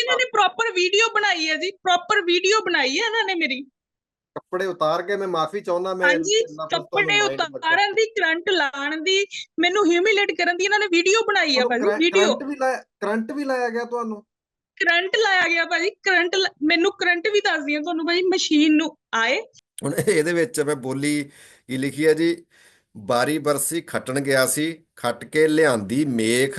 ਇਹਨਾਂ ਨੇ proper video ਬਣਾਈ ਹੈ ਜੀ ਪ੍ਰੋਪਰ ਵੀਡੀਓ ਬਣਾਈ ਹੈ ਇਹਨਾਂ ਨੇ ਮੇਰੀ। ਕੱਪੜੇ ਉਤਾਰ ਕੇ ਮੈਂ ਮਾਫੀ ਚਾਹੁੰਦਾ ਮੈਂ ਹਾਂਜੀ ਕੱਪੜੇ। ਉਤਾਰਨ ਦੀ ਕਰੰਟ ਲਾਣ ਦੀ ਮੈਨੂੰ ਹਿਊਮਿਲੇਟ ਕਰਨ ਦੀ ਇਹਨਾਂ ਨੇ ਵੀਡੀਓ ਬਣਾਈ ਹੈ ਤੁਹਾਨੂੰ ਭਾਜੀ ਵੀਡੀਓ ਕਰੰਟ ਵੀ ਲਾਇਆ ਕਰੰਟ ਵੀ ਲਾਇਆ ਗਿਆ ਤੁਹਾਨੂੰ? ਕਰੰਟ ਲਾਇਆ ਗਿਆ ਭਾਜੀ ਕਰੰਟ ਮੈਨੂੰ ਕਰੰਟ ਵੀ ਦੱਸਦੀ ਹਾਂ ਤੁਹਾਨੂੰ ਭਾਜੀ ਮਸ਼ੀਨ ਨੂੰ ਆਏ। ਹੁਣ ਇਹਦੇ ਵਿੱਚ ਮੈਂ ਬੋਲੀ ਕੀ ਲਿਖੀ ਹੈ ਜੀ? ਬਾਰੀ ਬਰਸੀ ਖੱਟਣ ਗਿਆ ਸੀ ਖੱਟ ਕੇ ਲਿਆਂਦੀ ਮੇਖ।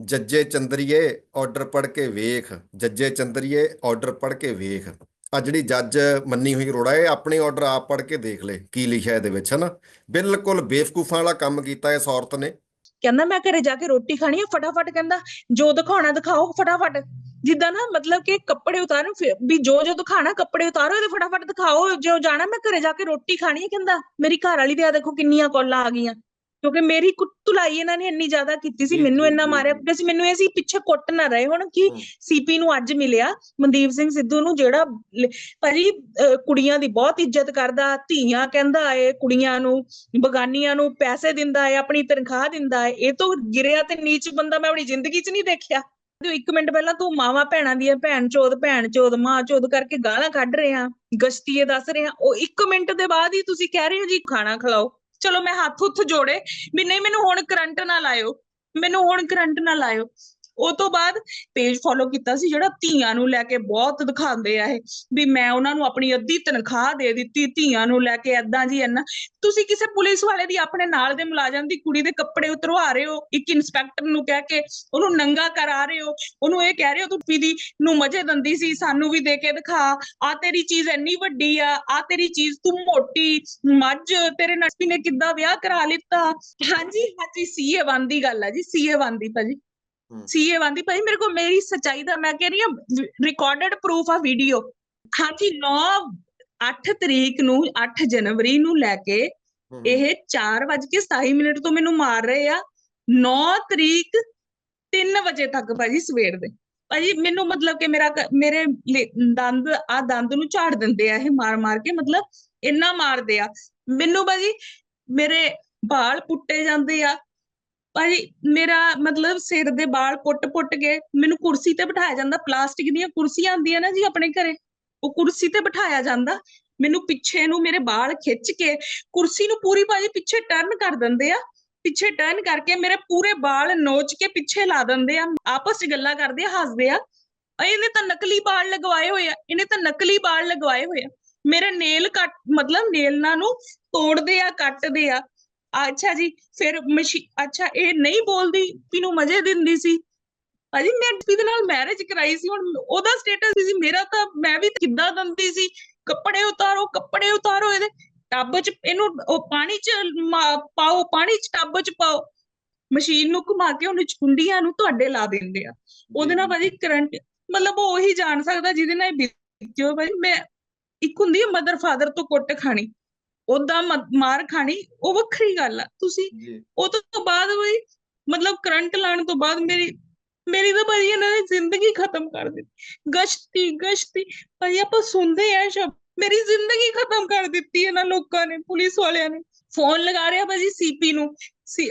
ਜੱਜੇ ਚੰਦਰੀਏ ਆਰਡਰ ਪੜ ਕੇ ਵੇਖ, ਜੱਜੇ ਚੰਦਰੀਏ ਆਰਡਰ ਪੜ ਕੇ ਵੇਖ। ਆ ਜਿਹੜੀ ਜੱਜ ਮੰਨੀ ਹੋਈ ਅਰੋੜਾ ਇਹ ਆਪਣੇ ਆਰਡਰ ਆਪ ਪੜ ਕੇ ਦੇਖ ਲੈ, ਕੀ ਲਿਖਿਆ ਇਹਦੇ ਵਿੱਚ, ਹਨਾ? ਬਿਲਕੁਲ ਬੇਵਕੂਫਾਂ ਵਾਲਾ ਕੰਮ ਕੀਤਾ ਇਸ ਔਰਤ ਨੇ। ਕਹਿੰਦਾ ਮੈਂ ਘਰੇ ਜਾ ਕੇ ਰੋਟੀ ਖਾਣੀ ਹੈ ਫਟਾਫਟ ਕਹਿੰਦਾ, ਜੋ ਦਿਖਾਉਣਾ ਦਿਖਾਓ, ਫਟਾਫਟ। ਜਿੱਦਾਂ ਨਾ ਮਤਲਬ ਕਿ ਕੱਪੜੇ ਉਤਾਰੋ ਫਿਰ ਵੀ ਜੋ ਜੋ ਦਿਖਾਣਾ, ਕੱਪੜੇ ਉਤਾਰੋ ਤੇ ਫਟਾਫਟ ਦਿਖਾਓ। ਜੋ ਜਾਣਾ, ਮੈਂ ਘਰੇ ਜਾ ਕੇ ਰੋਟੀ ਖਾਣੀ ਹੈ ਕਹਿੰਦਾ, ਮੇਰੀ ਘਰ ਵਾਲੀ ਦੇ ਆ ਦੇਖੋ ਕਿੰਨੀਆਂ ਕਾਲਾਂ ਆ ਗਈਆਂ। ਕਿਉਂਕਿ ਮੇਰੀ ਕੁੱਤੁਲਾਈ ਇਹਨਾਂ ਨੇ ਇੰਨੀ ਜ਼ਿਆਦਾ ਕੀਤੀ ਸੀ ਮੈਨੂੰ ਇੰਨਾ ਮਾਰਿਆ ਜੀ। ਕਿ ਸੀ ਮੈਨੂੰ ਇਹ ਸੀ ਪਿੱਛੇ ਕੁੱਟ ਨਾ ਰਹੇ ਹੁਣ ਕਿ। ਸੀਪੀ ਨੂੰ ਅੱਜ ਮਿਲਿਆ ਮਨਦੀਪ ਸਿੰਘ ਸਿੱਧੂ ਨੂੰ ਜਿਹੜਾ ਭਾਜੀ ਕੁੜੀਆਂ ਦੀ ਬਹੁਤ ਇੱਜ਼ਤ ਕਰਦਾ ਧੀਆਂ ਕਹਿੰਦਾ ਏ ਕੁੜੀਆਂ ਨੂੰ ਬਗਾਨੀਆਂ ਨੂੰ ਪੈਸੇ ਦਿੰਦਾ ਏ ਆਪਣੀ ਤਨਖਾਹ ਦਿੰਦਾ ਏ ਇਹ ਤੋਂ ਗਿਰਿਆ ਤੇ ਨੀਚ ਬੰਦਾ ਮੈਂ ਆਪਣੀ ਜ਼ਿੰਦਗੀ 'ਚ ਨਹੀਂ ਦੇਖਿਆ ਤੇ ਇੱਕ ਮਿੰਟ ਪਹਿਲਾਂ ਤੂੰ ਮਾਵਾਂ ਭੈਣਾਂ ਦੀਆਂ ਭੈਣ ਚੋਦ ਭੈਣ ਚੋਦ ਮਾਂ ਚੋਦ ਕਰਕੇ ਗਾਲਾਂ ਕੱਢ ਰਹੇ ਗਸ਼ਤੀਏ ਦੱਸ ਰਹੇ ਆ ਉਹ ਇੱਕ ਮਿੰਟ ਦੇ ਬਾਅਦ ਹੀ ਤੁਸੀਂ ਕਹਿ ਰਹੇ ਹੋ ਜੀ ਖਾਣਾ ਖਿਲਾਓ ਚਲੋ ਮੈਂ ਹੱਥ ਹੁੱਥ ਜੋੜੇ, ਵੀ ਨਹੀਂ ਮੈਨੂੰ ਹੁਣ ਕਰੰਟ ਨਾ ਲਾਇਓ, ਮੈਨੂੰ ਹੁਣ ਕਰੰਟ ਨਾ ਲਾਇਓ। ਉਹ ਤੋਂ ਬਾਅਦ ਪੇਜ ਫੋਲੋ ਕੀਤਾ ਸੀ ਜਿਹੜਾ ਧੀਆਂ ਨੂੰ ਲੈ ਕੇ ਬਹੁਤ ਦਿਖਾਉਂਦੇ ਆ ਇਹ, ਵੀ ਮੈਂ ਉਹਨਾਂ ਨੂੰ ਆਪਣੀ ਅੱਧੀ ਤਨਖਾਹ ਦੇ ਦਿੱਤੀ ਧੀਆਂ ਨੂੰ ਲੈ ਕੇ ਏਦਾਂ ਜੀ ਇੰਨਾ। ਤੁਸੀਂ ਕਿਸੇ ਪੁਲਿਸ ਵਾਲੇ ਦੀ ਆਪਣੇ ਨਾਲ ਦੇ ਮੁਲਾਜ਼ਮ ਦੀ ਕੁੜੀ ਦੇ ਕੱਪੜੇ ਉਤਰਵਾ ਰਹੇ ਹੋ, ਇੱਕ ਇਨਸਪੈਕਟਰ ਨੂੰ ਕਹਿ ਕੇ ਉਹਨੂੰ ਨੰਗਾ ਕਰਾ ਰਹੇ ਹੋ, ਉਹਨੂੰ ਇਹ ਕਹਿ ਰਹੇ ਹੋ ਤੂੰ ਪੀਦੀ ਨੂੰ ਮਜੇ ਦੰਦੀ ਸੀ, ਸਾਨੂੰ ਵੀ ਦੇ ਕੇ ਦਿਖਾ ਆ ਤੇਰੀ ਚੀਜ਼ ਇੰਨੀ ਵੱਡੀ ਆ ਆ ਤੇਰੀ ਚੀਜ਼ ਤੂੰ ਮੋਟੀ, ਮੱਝ, ਤੇਰੇ ਨਸਪੀ ਨੇ ਕਿੱਦਾਂ ਵਿਆਹ ਕਰਾ ਲਿੱਤਾ। ਹਾਂਜੀ ਹਾਂਜੀ, ਸੀਏ ਵਨ ਦੀ ਗੱਲ ਆ ਜੀ, ਸੀਏ ਵਨ ਦੀ ਭਾਜੀ। ਸੀਏ ਵਨ ਦੀ ਭਾਜੀ ਮੇਰੇ ਕੋਲ ਮੇਰੀ ਸੱਚਾਈ ਦਾ ਮੈਂ ਕਹਿ ਰਹੀ ਹਾਂ ਰਿਕਾਰਡਡ ਪ੍ਰੂਫ ਆ ਵੀਡੀਓ ਹਾਂਜੀ 9 8 ਤਰੀਕ ਨੂੰ 8 ਜਨਵਰੀ ਨੂੰ ਲੈ ਕੇ। ਇਹ 4:27 ਮਿੰਟ ਤੋਂ ਮੈਨੂੰ ਮਾਰ ਰਹੇ ਆ। 9 ਤਰੀਕ 3 ਵਜੇ ਤੱਕ ਭਾਜੀ ਸਵੇਰ ਦੇ। ਭਾਜੀ ਮੈਨੂੰ ਮਤਲਬ ਕਿ ਮੇਰਾ ਕ- ਮੇਰੇ ਦੰਦ ਆ ਦੰਦ ਨੂੰ ਝਾੜ ਦਿੰਦੇ ਆ ਇਹ ਮਾਰ ਮਾਰ ਕੇ ਮਤਲਬ ਇੰਨਾ ਮਾਰਦੇ ਆ। ਮੈਨੂੰ ਭਾਜੀ ਮੇਰੇ ਵਾਲ ਪੁੱਟੇ ਜਾਂਦੇ ਆ। ਭਾਜੀ, ਮੇਰਾ ਮਤਲਬ ਸਿਰ ਦੇ ਵਾਲ ਪੁੱਟ-ਪੁੱਟ ਕੇ ਮੈਨੂੰ ਕੁਰਸੀ ਤੇ ਬਿਠਾਇਆ ਜਾਂਦਾ, ਪਲਾਸਟਿਕ ਦੀਆਂ ਕੁਰਸੀਆਂ ਆਉਂਦੀਆਂ ਨਾ ਜੀ ਆਪਣੇ ਘਰੇ, ਉਹ ਕੁਰਸੀ ਤੇ ਬਿਠਾਇਆ ਜਾਂਦਾ। ਮੈਨੂੰ ਪਿੱਛੇ ਨੂੰ ਮੇਰੇ ਵਾਲ ਖਿੱਚ ਕੇ, ਕੁਰਸੀ ਨੂੰ ਪੂਰੀ ਭਾਜੀ ਪਿੱਛੇ ਟਰਨ ਕਰ ਦਿੰਦੇ ਆ। ਪਿੱਛੇ ਟਰਨ ਕਰਕੇ ਮੇਰੇ ਪੂਰੇ ਵਾਲ ਨੋਚ ਕੇ ਪਿੱਛੇ ਲਾ ਦਿੰਦੇ ਆ। ਆਪਸ 'ਚ ਗੱਲਾਂ ਕਰਦੇ ਆ, ਹੱਸਦੇ ਆ। ਇਹਨੇ ਤਾਂ ਨਕਲੀ ਵਾਲ ਲਗਵਾਏ ਹੋਏ ਆ, ਇਹਨੇ ਤਾਂ ਨਕਲੀ ਵਾਲ ਲਗਵਾਏ ਹੋਏ ਆ। ਮੇਰੇ ਨੇਲ ਕੱਟ, ਮਤਲਬ ਨੇਲਨਾਂ ਨੂੰ ਤੋੜਦੇ ਆ, ਕੱਟਦੇ ਆ। ਅੱਛਾ ਜੀ, ਫਿਰ ਮਸ਼ੀ, ਅੱਛਾ, ਇਹ ਨਹੀਂ ਬੋਲਦੀ ਪੀਨੂੰ ਮਜ਼ੇ ਦਿੰਦੀ ਸੀ? ਭਾਜੀ, ਮੈਂ ਇਹਦੇ ਨਾਲ ਮੈਰਿਜ ਕਰਾਈ ਸੀ, ਹੁਣ ਉਹਦਾ ਸਟੇਟਸ ਸੀ ਮੇਰਾ ਤਾਂ ਮੈਂ ਵੀ ਕਿੱਦਾਂ ਦੰਦੀ ਸੀ? ਕੱਪੜੇ ਉਤਾਰੋ ਕੱਪੜੇ ਉਤਾਰੋ ਇਹਦੇ, ਟੱਬ 'ਚ ਇਹਨੂੰ ਉਹ ਪਾਣੀ 'ਚ ਪਾਓ, ਪਾਣੀ 'ਚ ਟੱਬ 'ਚ ਪਾਓ। ਮਸ਼ੀਨ ਨੂੰ ਘੁਮਾ ਕੇ ਉਹਨੂੰ ਚੁੰਡੀਆਂ ਨੂੰ ਤੁਹਾਡੇ ਲਾ ਦਿੰਦੇ ਆ। ਉਹਦੇ ਨਾਲ ਭਾਜੀ ਕਰੰਟ ਮਤਲਬ ਉਹ ਉਹੀ ਜਾਣ ਸਕਦਾ ਜਿਹਦੇ ਨਾਲ ਇਹ ਬੀਤੀ ਭਾਜੀ, ਮੈਂ ਇੱਕ ਹੁੰਦੀ ਹੈ ਮਦਰ ਫਾਦਰ ਤੋਂ ਕੁੱਟ ਖਾਣੀ। ਉਦਾਂ ਮਾਰ ਖਾਣੀ ਉਹ ਵੱਖਰੀ ਗੱਲ ਆ। ਤੁਸੀਂ ਉਹ ਤੋਂ ਬਾਅਦ ਬਈ ਮਤਲਬ ਕਰੰਟ ਲਾਉਣ ਤੋਂ ਬਾਅਦ ਮੇਰੀ ਮੇਰੀ ਤਾਂ ਭਾਜੀ ਇਹਨਾਂ ਨੇ ਜ਼ਿੰਦਗੀ ਖਤਮ ਕਰ ਦਿੱਤੀ। ਗਸ਼ਤੀ ਗਸ਼ਤੀ ਭਾਜੀ ਆਪਾਂ ਸੁਣਦੇ ਆ ਸ਼ਬਦ ਮੇਰੀ ਜ਼ਿੰਦਗੀ ਖਤਮ ਕਰ ਦਿੱਤੀ ਇਹਨਾਂ ਲੋਕਾਂ ਨੇ ਪੁਲਿਸ ਵਾਲਿਆਂ ਨੇ। ਫੋਨ ਲਗਾ ਰਿਹਾ ਭਾਜੀ ਸੀਪੀ ਨੂੰ।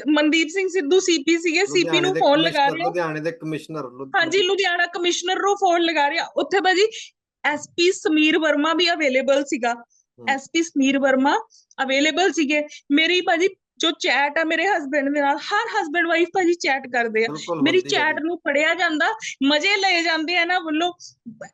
ਮਨਦੀਪ ਸਿੰਘ ਸਿੱਧੂ ਸੀਪੀ ਸੀਗੇ ਸੀਪੀ ਨੂੰ ਫੋਨ ਲਗਾ ਰਿਹਾ। ਲੁਧਿਆਣੇ ਦੇ ਕਮਿਸ਼ਨਰ ਹਾਂਜੀ ਲੁਧਿਆਣਾ ਕਮਿਸ਼ਨਰ ਨੂੰ ਫੋਨ ਲਗਾ ਰਿਹਾ। ਉੱਥੇ ਭਾਜੀ ਐਸਪੀ ਸਮੀਰ ਵਰਮਾ ਵੀ ਅਵੇਲੇਬਲ ਸੀਗਾ। ਐਸਪੀ ਸਮੀਰ ਵਰਮਾ ਅਵੇਲੇਬਲ ਸੀਗੇ। ਮੇਰੀ ਭਾਜੀ ਜੋ ਚੈਟ ਆ ਮੇਰੇ ਹਸਬੰਡ ਦੇ ਨਾਲ ਹਰ ਹਸਬੰਡ ਵਾਈਫ ਭਾਜੀ ਚੈਟ ਕਰਦੇ ਆ। ਮੇਰੀ ਹੈ ਚੈਟ ਨੂੰ ਪੜਿਆ ਜਾਂਦਾ ਮਜ਼ੇ ਲਏ ਜਾਂਦੇ ਆ ਨਾ ਵੱਲੋਂ।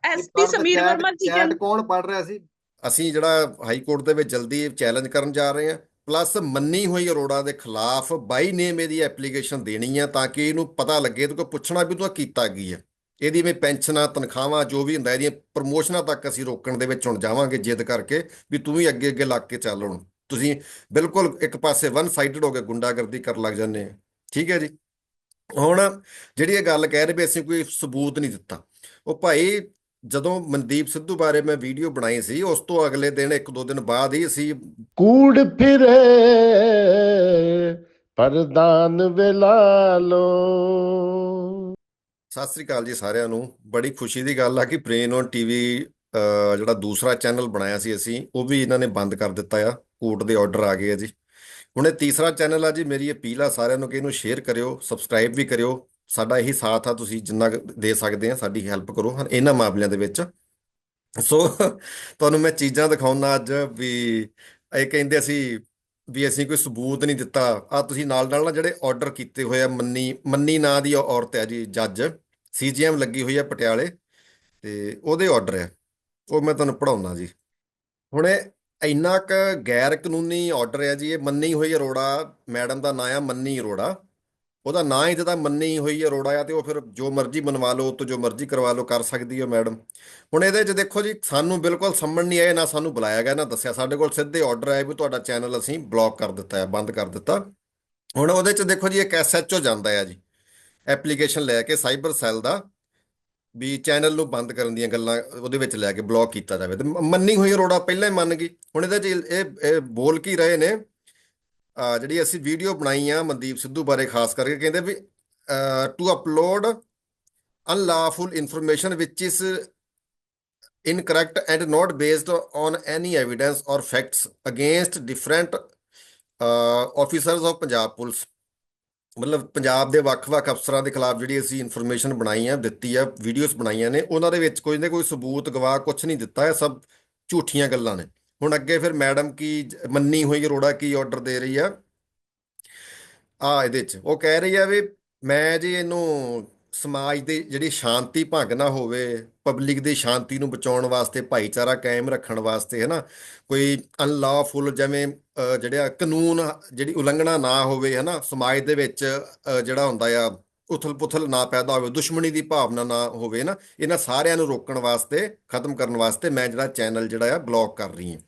ਐਸਪੀ ਸਮੀਰ ਚੈਟ- ਵਰਮਾ ਕੀ ਚੈਟ ਕਹਿੰਦੇ ਕੌਣ ਪੜ ਰਿਹਾ ਸੀ? ਅਸੀਂ ਜਿਹੜਾ ਹਾਈ ਕੋਰਟ ਦੇ ਵਿੱਚ ਜਲਦੀ ਚੈਲੰਜ ਕਰਨ ਜਾ ਰਹੇ ਹਾਂ। ਪਲੱਸ ਮੰਨੀ ਹੋਈ ਅਰੋੜਾ ਦੇ ਖਿਲਾਫ ਬਾਈ ਨੇਮ ਇਹਦੀ ਐਪਲੀਕੇਸ਼ਨ ਦੇਣੀ ਆ ਤਾਂ ਕਿ ਇਹਨੂੰ ਪਤਾ ਲੱਗੇ ਤੇ ਕੋਈ ਪੁੱਛਣਾ ਵੀ ਤੂੰ ਕੀਤਾ ਕੀ ਹੈ ਇਹਦੀ ਵੀ ਪੈਨਸ਼ਨਾਂ, ਤਨਖਾਹਾਂ, ਜੋ ਵੀ ਹੁੰਦਾ, ਇਹਦੀਆਂ ਪ੍ਰਮੋਸ਼ਨਾਂ ਤੱਕ ਅਸੀਂ ਰੋਕਣ ਦੇ ਵਿੱਚ ਹੁਣ ਜਾਵਾਂਗੇ ਜਿੱਦ ਕਰਕੇ ਵੀ ਤੂੰ ਵੀ ਅੱਗੇ ਅੱਗੇ ਲੱਗ ਕੇ ਚੱਲ ਹੁਣ। ਤੁਸੀਂ ਬਿਲਕੁਲ ਇੱਕ ਪਾਸੇ ਵਨ ਸਾਈਡਡ ਹੋ ਕੇ ਗੁੰਡਾਗਰਦੀ ਕਰਨ ਲੱਗ ਜਾਂਦੇ ਆ। ਠੀਕ ਹੈ ਜੀ? ਹੁਣ ਜਿਹੜੀ ਇਹ ਗੱਲ ਕਹਿ ਰਹੇ ਵੀ ਅਸੀਂ ਕੋਈ ਸਬੂਤ ਨਹੀਂ ਦਿੱਤਾ। ਉਹ ਭਾਈ ਜਦੋਂ ਮਨਦੀਪ ਸਿੱਧੂ ਬਾਰੇ ਮੈਂ ਵੀਡੀਓ ਬਣਾਈ ਸੀ, ਉਸ ਤੋਂ ਅਗਲੇ ਦਿਨ, ਇੱਕ ਦੋ ਦਿਨ ਬਾਅਦ ਹੀ ਅਸੀਂ ਕੂੜ ਫਿਰੇ, ਪਰਦਾਨ ਵੇਲਾ ਲੋ। ਸਤਿ ਸ੍ਰੀ ਅਕਾਲ ਜੀ ਸਾਰਿਆਂ ਨੂੰ। ਬੜੀ ਖੁਸ਼ੀ ਦੀ ਗੱਲ ਆ ਕਿ ਬ੍ਰੇਨ ਔਨ ਟੀਵੀ ਜਿਹੜਾ ਦੂਸਰਾ ਚੈਨਲ ਬਣਾਇਆ ਸੀ ਅਸੀਂ ਉਹ ਵੀ ਇਹਨਾਂ ਨੇ ਬੰਦ ਕਰ ਦਿੱਤਾ ਆ। ਕੋਰਟ ਦੇ ਆਰਡਰ ਆ ਗਏ ਆ ਜੀ। ਹੁਣ ਇਹ ਤੀਸਰਾ ਚੈਨਲ ਆ ਜੀ ਮੇਰੀ ਅਪੀਲ ਆ ਸਾਰਿਆਂ ਨੂੰ ਕਿ ਇਹਨੂੰ ਸ਼ੇਅਰ ਕਰਿਓ ਸਬਸਕ੍ਰਾਈਬ ਵੀ ਕਰਿਓ। ਸਾਡਾ ਇਹੀ ਸਾਥ ਆ ਤੁਸੀਂ ਜਿੰਨਾ ਕੁ ਦੇ ਸਕਦੇ ਆ ਸਾਡੀ ਹੈਲਪ ਕਰੋ ਹਾਂ, ਇਹਨਾਂ ਮਾਮਲਿਆਂ ਦੇ ਵਿੱਚ। ਸੋ ਤੁਹਾਨੂੰ ਮੈਂ ਚੀਜ਼ਾਂ ਦਿਖਾਉਣਾ ਅੱਜ ਵੀ ਇਹ ਕਹਿੰਦੇ ਅਸੀਂ ਵੀ ਅਸੀਂ ਕੋਈ ਸਬੂਤ ਨਹੀਂ ਦਿੱਤਾ। ਆ ਤੁਸੀਂ ਨਾਲ ਨਾਲ ਨਾ ਜਿਹੜੇ ਆਰਡਰ ਕੀਤੇ ਹੋਏ ਆ ਮੰਨੀ ਮੰਨੀ ਨਾਂ ਦੀ ਔਰਤ ਹੈ ਜੀ ਜੱਜ। ਸੀਜੀਐਮ ਲੱਗੀ ਹੋਈ ਹੈ ਪਟਿਆਲੇ ਤੇ ਉਹਦੇ ਆਰਡਰ ਆ। ਉਹ ਮੈਂ ਤੁਹਾਨੂੰ ਪੜਾਉਣਾ ਜੀ। ਹੁਣ ਇਹ ਇੰਨਾ ਕੁ ਗੈਰ ਕਾਨੂੰਨੀ ਆਰਡਰ ਹੈ ਜੀ, ਇਹ ਮੰਨੀ ਹੋਈ ਅਰੋੜਾ, ਮੈਡਮ ਦਾ ਨਾਂ ਆ ਮੰਨੀ ਅਰੋੜਾ। ਉਹਦਾ ਨਾਂ ਹੀ ਤਾਂ ਮੰਨੀ ਹੋਈ ਅਰੋੜਾ ਆ ਤੇ ਉਹ ਫਿਰ ਜੋ ਮਰਜ਼ੀ ਬਣਵਾ ਲਓ, ਉਹ ਤੋਂ ਜੋ ਮਰਜ਼ੀ ਕਰਵਾ ਲਓ, ਕਰ ਸਕਦੀ ਹੈ ਮੈਡਮ। ਹੁਣ ਇਹਦੇ 'ਚ ਦੇਖੋ ਜੀ, ਸਾਨੂੰ ਬਿਲਕੁਲ ਸਮਝ ਨਹੀਂ ਆਇਆ, ਨਾ ਸਾਨੂੰ ਬੁਲਾਇਆ ਗਿਆ, ਨਾ ਦੱਸਿਆ। ਸਾਡੇ ਕੋਲ ਸਿੱਧੇ ਆਰਡਰ ਆਏ ਵੀ ਤੁਹਾਡਾ ਚੈਨਲ ਅਸੀਂ ਬਲੌਕ ਕਰ ਦਿੱਤਾ ਹੈ ਬੰਦ ਕਰ ਦਿੱਤਾ। ਹੁਣ ਉਹਦੇ 'ਚ ਦੇਖੋ ਜੀ, ਇੱਕ ਐਸਐਚਓ ਜਾਂਦਾ ਹੈ ਜੀ। ਐਪਲੀਕੇਸ਼ਨ ਲੈ ਕੇ ਸਾਈਬਰ ਸੈੱਲ ਦਾ ਵੀ ਚੈਨਲ ਨੂੰ ਬੰਦ ਕਰਨ ਦੀਆਂ ਗੱਲਾਂ ਉਹਦੇ ਵਿੱਚ ਲੈ ਕੇ ਬਲੌਕ ਕੀਤਾ ਜਾਵੇ। ਤੇ ਮੰਨੀ ਹੋਈ ਅਰੋੜਾ ਪਹਿਲਾਂ ਹੀ ਮੰਨ ਗਈ। ਹੁਣ ਇਹਦੇ 'ਚ ਇਹ ਇਹ ਬੋਲ ਕੀ ਰਹੇ ਨੇ? ਜਿਹੜੀ ਅਸੀਂ ਵੀਡੀਓ ਬਣਾਈ ਆ ਮਨਦੀਪ ਸਿੱਧੂ ਬਾਰੇ ਖਾਸ ਕਰਕੇ ਕਹਿੰਦੇ ਵੀ to upload unlawful information which is incorrect and not based on any evidence or facts against different uh, officers of Punjab Police ਮਤਲਬ ਪੰਜਾਬ ਦੇ ਵੱਖ-ਵੱਖ ਅਫਸਰਾਂ ਦੇ ਖਿਲਾਫ ਜਿਹੜੀ ਅਸੀਂ ਇਨਫੋਰਮੇਸ਼ਨ ਬਣਾਈ ਆ ਦਿੱਤੀ ਆ ਵੀਡੀਓਜ਼ ਬਣਾਈਆਂ ਨੇ, ਉਹਨਾਂ ਦੇ ਵਿੱਚ ਕੋਈ ਨਾ ਕੋਈ ਸਬੂਤ, ਗਵਾਹ ਕੁਝ ਨਹੀਂ ਦਿੱਤਾ ਹੈ ਸਭ ਝੂਠੀਆਂ ਗੱਲਾਂ ਨੇ। ਹੁਣ ਅੱਗੇ ਫਿਰ ਮੈਡਮ ਕੀ ਮੰਨੀ ਹੋਈ ਰੋੜਾ ਕੀ ਆਰਡਰ ਦੇ ਰਹੀ ਆ? ਆ ਇਹਦੇ ਚ, ਉਹ ਕਹਿ ਰਹੀ ਆ ਵੀ ਮੈਂ ਜੀ ਇਹਨੂੰ ਸਮਾਜ ਦੀ ਜਿਹੜੀ ਸ਼ਾਂਤੀ ਭੰਗ ਨਾ ਹੋਵੇ ਪਬਲਿਕ ਦੀ ਸ਼ਾਂਤੀ ਨੂੰ ਬਚਾਉਣ ਵਾਸਤੇ ਭਾਈਚਾਰਾ ਕਾਇਮ ਰੱਖਣ ਵਾਸਤੇ ਹੈ ਨਾ ਕੋਈ ਅਨਲawful ਜਿਵੇਂ ਅ, ਜਿਹੜਾ ਕਾਨੂੰਨ ਜਿਹੜੀ ਉਲੰਘਣਾ ਨਾ ਹੋਵੇ ਹੈ ਨਾ ਸਮਾਜ ਦੇ ਵਿੱਚ ਜਿਹੜਾ ਹੁੰਦਾ ਆ ਉਥਲ-ਪੁਥਲ ਨਾ ਪੈਦਾ ਹੋਵੇ ਦੁਸ਼ਮਣੀ ਦੀ ਭਾਵਨਾ ਨਾ ਹੋਵੇ ਨਾ ਇਹਨਾਂ ਸਾਰਿਆਂ ਨੂੰ ਰੋਕਣ ਵਾਸਤੇ ਖਤਮ ਕਰਨ ਵਾਸਤੇ ਮੈਂ ਜਿਹੜਾ ਚੈਨਲ ਜਿਹੜਾ ਆ ਬਲੌਕ ਕਰ ਰਹੀ ਹਾਂ।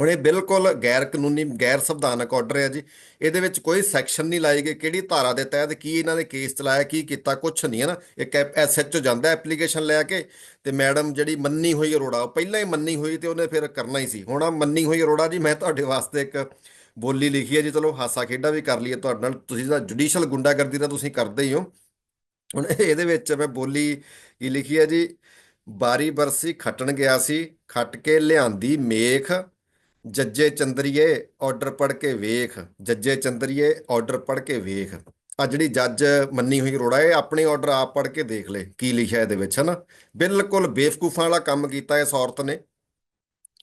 ਹੁਣ ਇਹ ਬਿਲਕੁਲ ਗੈਰ ਕਾਨੂੰਨੀ, ਗੈਰ ਸੰਵਿਧਾਨਕ ਆਰਡਰ ਹੈ ਜੀ। ਇਹਦੇ ਵਿੱਚ ਕੋਈ ਸੈਕਸ਼ਨ ਨਹੀਂ ਲਾਈ ਗਈ, ਕਿਹੜੀ ਧਾਰਾ ਦੇ ਤਹਿਤ ਕੀ ਇਹਨਾਂ ਨੇ ਕੇਸ ਚਲਾਇਆ, ਕੀ ਕੀਤਾ ਕੁਝ ਨਹੀਂ ਹੈ ਨਾ। ਇੱਕ ਐਸਐਚਓ ਜਾਂਦਾ ਐਪਲੀਕੇਸ਼ਨ ਲੈ ਕੇ ਤੇ ਮੈਡਮ ਜਿਹੜੀ ਮੰਨੀ ਹੋਈ ਅਰੋੜਾ, ਉਹ ਪਹਿਲਾਂ ਹੀ ਮੰਨੀ ਹੋਈ ਤੇ ਉਹਨੇ ਫਿਰ ਕਰਨਾ ਹੀ ਸੀ। ਹੁਣ ਆ ਮੰਨੀ ਹੋਈ ਅਰੋੜਾ ਜੀ, ਮੈਂ ਤੁਹਾਡੇ ਵਾਸਤੇ ਇੱਕ ਬੋਲੀ ਲਿਖੀ ਹੈ ਜੀ, ਚਲੋ ਹਾਸਾ ਖੇਡਾ ਵੀ ਕਰ ਲਈਏ ਤੁਹਾਡੇ ਨਾਲ। ਤੁਸੀਂ ਤਾਂ ਜੁਡੀਸ਼ਲ ਗੁੰਡਾਗਰਦੀ ਦਾ ਤੁਸੀਂ ਕਰਦੇ ਹੀ ਹੋ। ਹੁਣ ਇਹਦੇ ਵਿੱਚ ਮੈਂ ਬੋਲੀ ਕੀ ਲਿਖੀ ਹੈ ਜੀ? ਬਾਰੀ ਬਰਸੀ ਖੱਟਣ ਗਿਆ ਸੀ, ਖੱਟ ਕੇ ਲਿਆਂਦੀ ਮੇਖ। ਜੱਜੇ ਚੰਦਰੀਏ ਆਰਡਰ ਪੜ੍ਹ ਕੇ ਵੇਖ, ਜੱਜੇ ਚੰਦਰੀਏ ਆਰਡਰ ਪੜ੍ਹ ਕੇ ਵੇਖ। ਆ ਜਿਹੜੀ ਜੱਜ ਮੰਨੀ ਹੋਈ ਅਰੋੜਾ ਇਹ ਆਪਣੇ ਆਰਡਰ ਆਪ ਪੜ੍ਹ ਕੇ ਦੇਖ ਲੈ, ਕੀ ਲਿਖਿਆ ਇਹਦੇ ਵਿੱਚ, ਹਨਾ? ਬਿਲਕੁਲ ਬੇਵਕੂਫਾਂ ਵਾਲਾ ਕੰਮ ਕੀਤਾ ਇਸ ਔਰਤ ਨੇ।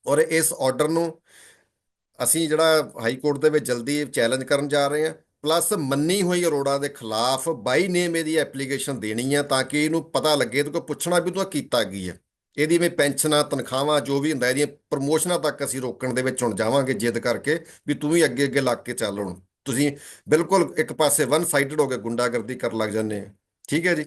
ਔਰ ਇਸ ਆਰਡਰ ਨੂੰ ਅਸੀਂ ਜਿਹੜਾ ਹਾਈ ਕੋਰਟ ਦੇ ਵਿੱਚ ਜਲਦੀ ਚੈਲੰਜ ਕਰਨ ਜਾ ਰਹੇ ਹਾਂ। ਪਲੱਸ ਮੰਨੀ ਹੋਈ ਅਰੋੜਾ ਦੇ ਖਿਲਾਫ ਬਾਈ ਨੇਮ ਇਹਦੀ ਐਪਲੀਕੇਸ਼ਨ ਦੇਣੀ ਹੈ ਤਾਂ ਕਿ ਇਹਨੂੰ ਪਤਾ ਲੱਗੇ ਇਹਦੇ ਕੋਲ ਪੁੱਛਣਾ ਵੀ ਤੂੰ ਕੀਤਾ ਕੀ ਹੈ ਇਹਦੀ ਵੀ ਪੈਨਸ਼ਨਾਂ, ਤਨਖਾਹਾਂ, ਜੋ ਵੀ ਹੁੰਦਾ, ਇਹਦੀਆਂ ਪ੍ਰਮੋਸ਼ਨਾਂ ਤੱਕ ਅਸੀਂ ਰੋਕਣ ਦੇ ਵਿੱਚ ਹੁਣ ਜਾਵਾਂਗੇ ਜਿੱਦ ਕਰਕੇ ਵੀ ਤੂੰ ਵੀ ਅੱਗੇ ਅੱਗੇ ਲੱਗ ਕੇ ਚੱਲ ਹੁਣ। ਤੁਸੀਂ ਬਿਲਕੁਲ ਇੱਕ ਪਾਸੇ ਵਨ ਸਾਈਡਡ ਹੋ ਕੇ ਗੁੰਡਾਗਰਦੀ ਕਰਨ ਲੱਗ ਜਾਂਦੇ ਆ। ਠੀਕ ਹੈ ਜੀ?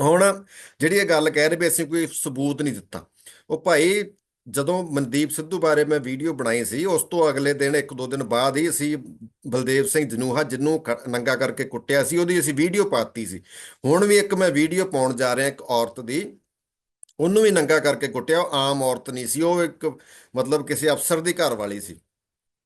ਹੁਣ ਜਿਹੜੀ ਇਹ ਗੱਲ ਕਹਿ ਰਹੇ ਵੀ ਅਸੀਂ ਕੋਈ ਸਬੂਤ ਨਹੀਂ ਦਿੱਤਾ। ਉਹ ਭਾਈ ਜਦੋਂ ਮਨਦੀਪ ਸਿੱਧੂ ਬਾਰੇ ਮੈਂ ਵੀਡੀਓ ਬਣਾਈ ਸੀ, ਉਸ ਤੋਂ ਅਗਲੇ ਦਿਨ, ਇੱਕ ਦੋ ਦਿਨ ਬਾਅਦ ਹੀ ਅਸੀਂ ਬਲਦੇਵ ਸਿੰਘ ਜਨੂਹਾ ਜਿਹਨੂੰ ਕ- ਨੰਗਾ ਕਰਕੇ ਕੁੱਟਿਆ ਸੀ, ਉਹਦੀ ਅਸੀਂ ਵੀਡੀਓ ਪਾਤੀ ਸੀ। ਹੁਣ ਵੀ ਇੱਕ ਮੈਂ ਵੀਡੀਓ ਪਾਉਣ ਜਾ ਰਿਹਾ ਇੱਕ ਔਰਤ ਦੀ ਉਹਨੂੰ ਵੀ ਨੰਗਾ ਕਰਕੇ ਕੁੱਟਿਆ, ਉਹ ਆਮ ਔਰਤ ਨਹੀਂ ਸੀ, ਉਹ ਇੱਕ ਮਤਲਬ ਕਿਸੇ ਅਫਸਰ ਦੀ ਘਰ ਵਾਲੀ ਸੀ।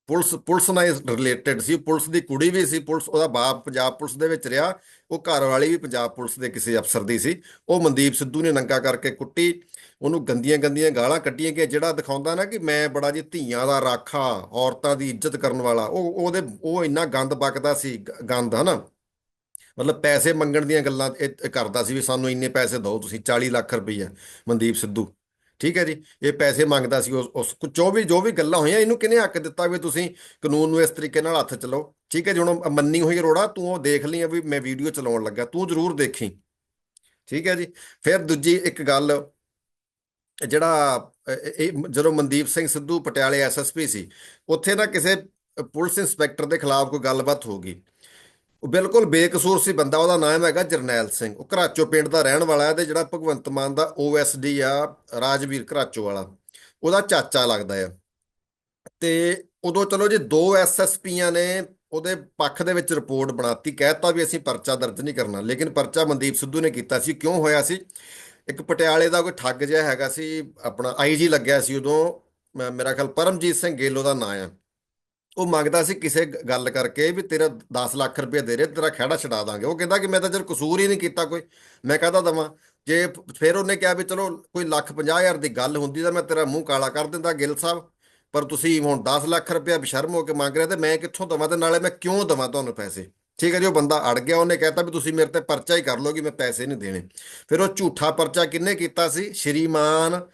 ਪੁਲਿਸ ਪੁਲਿਸ ਨਾਲ ਰਿਲੇਟਡ ਸੀ, ਪੁਲਿਸ ਦੀ ਕੁੜੀ ਵੀ ਸੀ, ਪੁਲਿਸ ਉਹਦਾ ਬਾਪ ਪੰਜਾਬ ਪੁਲਿਸ ਦੇ ਵਿੱਚ ਰਿਹਾ, ਉਹ ਘਰ ਵਾਲੀ ਵੀ ਪੰਜਾਬ ਪੁਲਿਸ ਦੇ ਕਿਸੇ ਅਫਸਰ ਦੀ ਸੀ। ਉਹ ਮਨਦੀਪ ਸਿੱਧੂ ਨੇ ਨੰਗਾ ਕਰਕੇ ਕੁੱਟੀ, ਉਹਨੂੰ ਗੰਦੀਆਂ ਗੰਦੀਆਂ ਗਾਲਾਂ ਕੱਢੀਆਂ ਕਿ ਜਿਹੜਾ ਦਿਖਾਉਂਦਾ ਨਾ ਕਿ ਮੈਂ ਬੜਾ ਜੀ ਧੀਆਂ ਦਾ ਰਾਖਾ, ਔਰਤਾਂ ਦੀ ਇੱਜ਼ਤ ਕਰਨ ਵਾਲਾ, ਉਹ, ਉਹਦੇ, ਉਹ ਇੰਨਾ ਗੰਦ ਬਕਦਾ ਸੀ, ਗ- ਗੰਦ, ਹਨਾ? ਮਤਲਬ ਪੈਸੇ ਮੰਗਣ ਦੀਆਂ ਗੱਲਾਂ ਇਹ ਕਰਦਾ ਸੀ ਵੀ ਸਾਨੂੰ ਇੰਨੇ ਪੈਸੇ ਦਿਓ ਤੁਸੀਂ 40 ਲੱਖ ਰੁਪਈਆ, ਮਨਦੀਪ ਸਿੱਧੂ। ਠੀਕ ਹੈ ਜੀ? ਇਹ ਪੈਸੇ ਮੰਗਦਾ ਸੀ ਉਸ ਉਸ ਜੋ ਵੀ ਜੋ ਵੀ ਗੱਲਾਂ ਹੋਈਆਂ, ਇਹਨੂੰ ਕਿਹਨੇ ਹੱਕ ਦਿੱਤਾ ਵੀ ਤੁਸੀਂ ਕਾਨੂੰਨ ਨੂੰ ਇਸ ਤਰੀਕੇ ਨਾਲ ਹੱਥ ਚਲਾਓ? ਠੀਕ ਹੈ ਜੀ, ਹੁਣ ਮੰਨੀ ਹੋਈ ਅਰੋੜਾ ਤੂੰ ਉਹ ਦੇਖ ਲਈ ਵੀ ਮੈਂ ਵੀਡੀਓ ਚਲਾਉਣ ਲੱਗਾ, ਤੂੰ ਜ਼ਰੂਰ ਦੇਖੀ। ਠੀਕ ਹੈ ਜੀ? ਫਿਰ ਦੂਜੀ ਇੱਕ ਗੱਲ, ਜਿਹੜਾ, ਇਹ ਜਦੋਂ ਮਨਦੀਪ ਸਿੰਘ ਸਿੱਧੂ ਪਟਿਆਲੇ ਐਸਐਸਪੀ ਸੀ, ਉੱਥੇ ਨਾ ਕਿਸੇ ਪੁਲਿਸ ਇੰਸਪੈਕਟਰ ਦੇ ਖਿਲਾਫ ਕੋਈ ਗੱਲਬਾਤ ਹੋ ਗਈ। ਉਹ ਬਿਲਕੁਲ ਬੇਕਸੂਰ ਸੀ ਬੰਦਾ, ਉਹਦਾ ਨਾਮ ਹੈਗਾ ਜਰਨੈਲ ਸਿੰਘ। ਉਹ ਘਰਾਚੋ ਪਿੰਡ ਦਾ ਰਹਿਣ ਵਾਲਾ ਹੈ ਤੇ ਜਿਹੜਾ ਭਗਵੰਤ ਮਾਨ ਦਾ ਓਐਸਡੀ ਆ, ਰਾਜਵੀਰ ਘਰਾਚੋ ਵਾਲਾ, ਉਹਦਾ ਚਾਚਾ ਲੱਗਦਾ ਆ। ਤੇ ਉਦੋਂ ਚਲੋ ਜੀ ਦੋ ਐਸਐਸਪੀਆਂ ਨੇ ਉਹਦੇ ਪੱਖ ਦੇ ਵਿੱਚ ਰਿਪੋਰਟ ਬਣਾਤੀ, ਕਹਿਤਾ ਵੀ ਅਸੀਂ ਪਰਚਾ ਦਰਜ ਨਹੀਂ ਕਰਨਾ, ਲੇਕਿਨ ਪਰਚਾ ਮਨਦੀਪ ਸਿੱਧੂ ਨੇ ਕੀਤਾ ਸੀ। ਕਿਉਂ ਹੋਇਆ ਸੀ? ਇੱਕ ਪਟਿਆਲੇ ਦਾ ਕੋਈ ਠੱਗ ਜਿਹਾ ਹੈਗਾ ਸੀ, ਆਪਣਾ ਆਈਜੀ ਲੱਗਿਆ ਸੀ ਉਦੋਂ, ਮੈਂ- ਮੇਰਾ ਖਿਆਲ ਪਰਮਜੀਤ ਸਿੰਘ ਗੇਲੋ ਦਾ ਨਾਂ ਆ। ਉਹ ਮੰਗਦਾ ਸੀ ਕਿਸੇ ਗੱਲ ਕਰਕੇ ਵੀ ਤੇਰਾ 10 ਲੱਖ ਰੁਪਏ ਦੇ ਰਹੇ ਤੇਰਾ ਖਹਿੜਾ ਛਡਾ ਦਾਂਗੇ। ਉਹ ਕਹਿੰਦਾ ਕਿ ਮੈਂ ਤਾਂ ਜਰ ਕਸੂਰ ਹੀ ਨਹੀਂ ਕੀਤਾ ਕੋਈ। ਮੈਂ ਕਹਦਾ ਦਵਾਂ? ਜੇ ਫਿਰ ਉਹਨੇ ਕਿਹਾ ਵੀ ਚਲੋ ਕੋਈ ਲੱਖ 50 ਹਜ਼ਾਰ ਦੀ ਗੱਲ ਹੁੰਦੀ ਤਾਂ ਮੈਂ ਤੇਰਾ ਮੂੰਹ ਕਾਲਾ ਕਰ ਦਿੰਦਾ ਗਿੱਲ ਸਾਹਿਬ। ਪਰ ਤੁਸੀਂ ਹੁਣ 10 ਲੱਖ ਰੁਪਏ ਬਸ਼ਰਮ ਹੋ ਕੇ ਮੰਗ ਰਹੇ ਤੇ ਮੈਂ ਕਿੱਥੋਂ ਦਵਾਂ ਤੇ ਨਾਲੇ ਮੈਂ ਕਿਉਂ ਦਵਾਂ ਤੁਹਾਨੂੰ ਪੈਸੇ? ਠੀਕ ਹੈ ਜੀ, ਉਹ ਬੰਦਾ ਅੜ ਗਿਆ। ਉਹਨੇ ਕਹਿਤਾ ਵੀ ਤੁਸੀਂ ਮੇਰੇ ਤੇ ਪਰਚਾ ਹੀ ਕਰ ਲਓ ਕਿ ਮੈਂ ਪੈਸੇ ਨਹੀਂ ਦੇਣੇ। ਫਿਰ ਉਹ ਝੂਠਾ ਪਰਚਾ ਕਿੰਨੇ ਕੀਤਾ ਸੀ? ਸ਼੍ਰੀਮਾਨ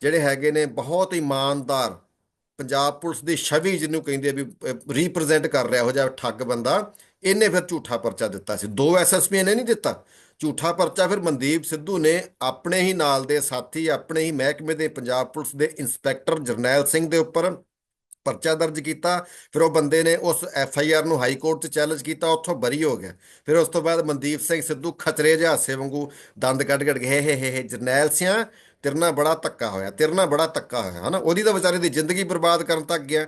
ਜਿਹੜੇ ਹੈਗੇ ਨੇ ਬਹੁਤ ਇਮਾਨਦਾਰ ਪੰਜਾਬ ਪੁਲਿਸ ਦੀ ਛਵੀ ਜਿਹਨੂੰ ਕਹਿੰਦੇ ਵੀ ਰੀਪਰੈਜ਼ੈਂਟ ਕਰ ਰਿਹਾ ਹੋ ਜਾ ਠੱਗ ਬੰਦਾ, ਇਹਨੇ ਫਿਰ ਝੂਠਾ ਪਰਚਾ ਦਿੱਤਾ ਸੀ। ਦੋ ਐਸਐਸਪੀ ਨੇ ਨਹੀਂ ਦਿੱਤਾ। ਝੂਠਾ ਪਰਚਾ ਫਿਰ ਮਨਦੀਪ ਸਿੱਧੂ ਨੇ ਆਪਣੇ ਹੀ ਨਾਲ ਦੇ ਸਾਥੀ, ਆਪਣੇ ਹੀ ਮਹਿਕਮੇ ਦੇ ਪੰਜਾਬ ਪੁਲਿਸ ਦੇ ਇੰਸਪੈਕਟਰ ਜਰਨੈਲ ਸਿੰਘ ਦੇ ਉੱਪਰ ਪਰਚਾ ਦਰਜ ਕੀਤਾ। ਫਿਰ ਉਹ ਬੰਦੇ ਨੇ ਉਸ ਐਫ ਆਈ ਆਰ ਨੂੰ ਹਾਈ ਕੋਰਟ 'ਚ ਚੈਲੰਜ ਕੀਤਾ, ਉੱਥੋਂ ਬਰੀ ਹੋ ਗਿਆ। ਫਿਰ ਉਸ ਤੋਂ ਬਾਅਦ ਮਨਦੀਪ ਸਿੰਘ ਸਿੱਧੂ ਖਤਰੇ ਜਿਹਾ ਹਾਸੇ ਵਾਂਗੂ ਦੰਦ ਕੱਢ ਕੱਢ ਕੇ ਹੇ ਹੇ ਹੇ ਹੇ ਜਰਨੈਲ ਸਿਆਂ ਤੇਰੇ ਬੜਾ ਧੱਕਾ ਹੋਇਆ, ਤੇਰੇ ਬੜਾ ਧੱਕਾ ਹੋਇਆ, ਹਨਾ? ਉਹਦੀ ਤਾਂ ਵਿਚਾਰੇ ਦੀ ਜ਼ਿੰਦਗੀ ਬਰਬਾਦ ਕਰਨ ਤੱਕ ਗਿਆ।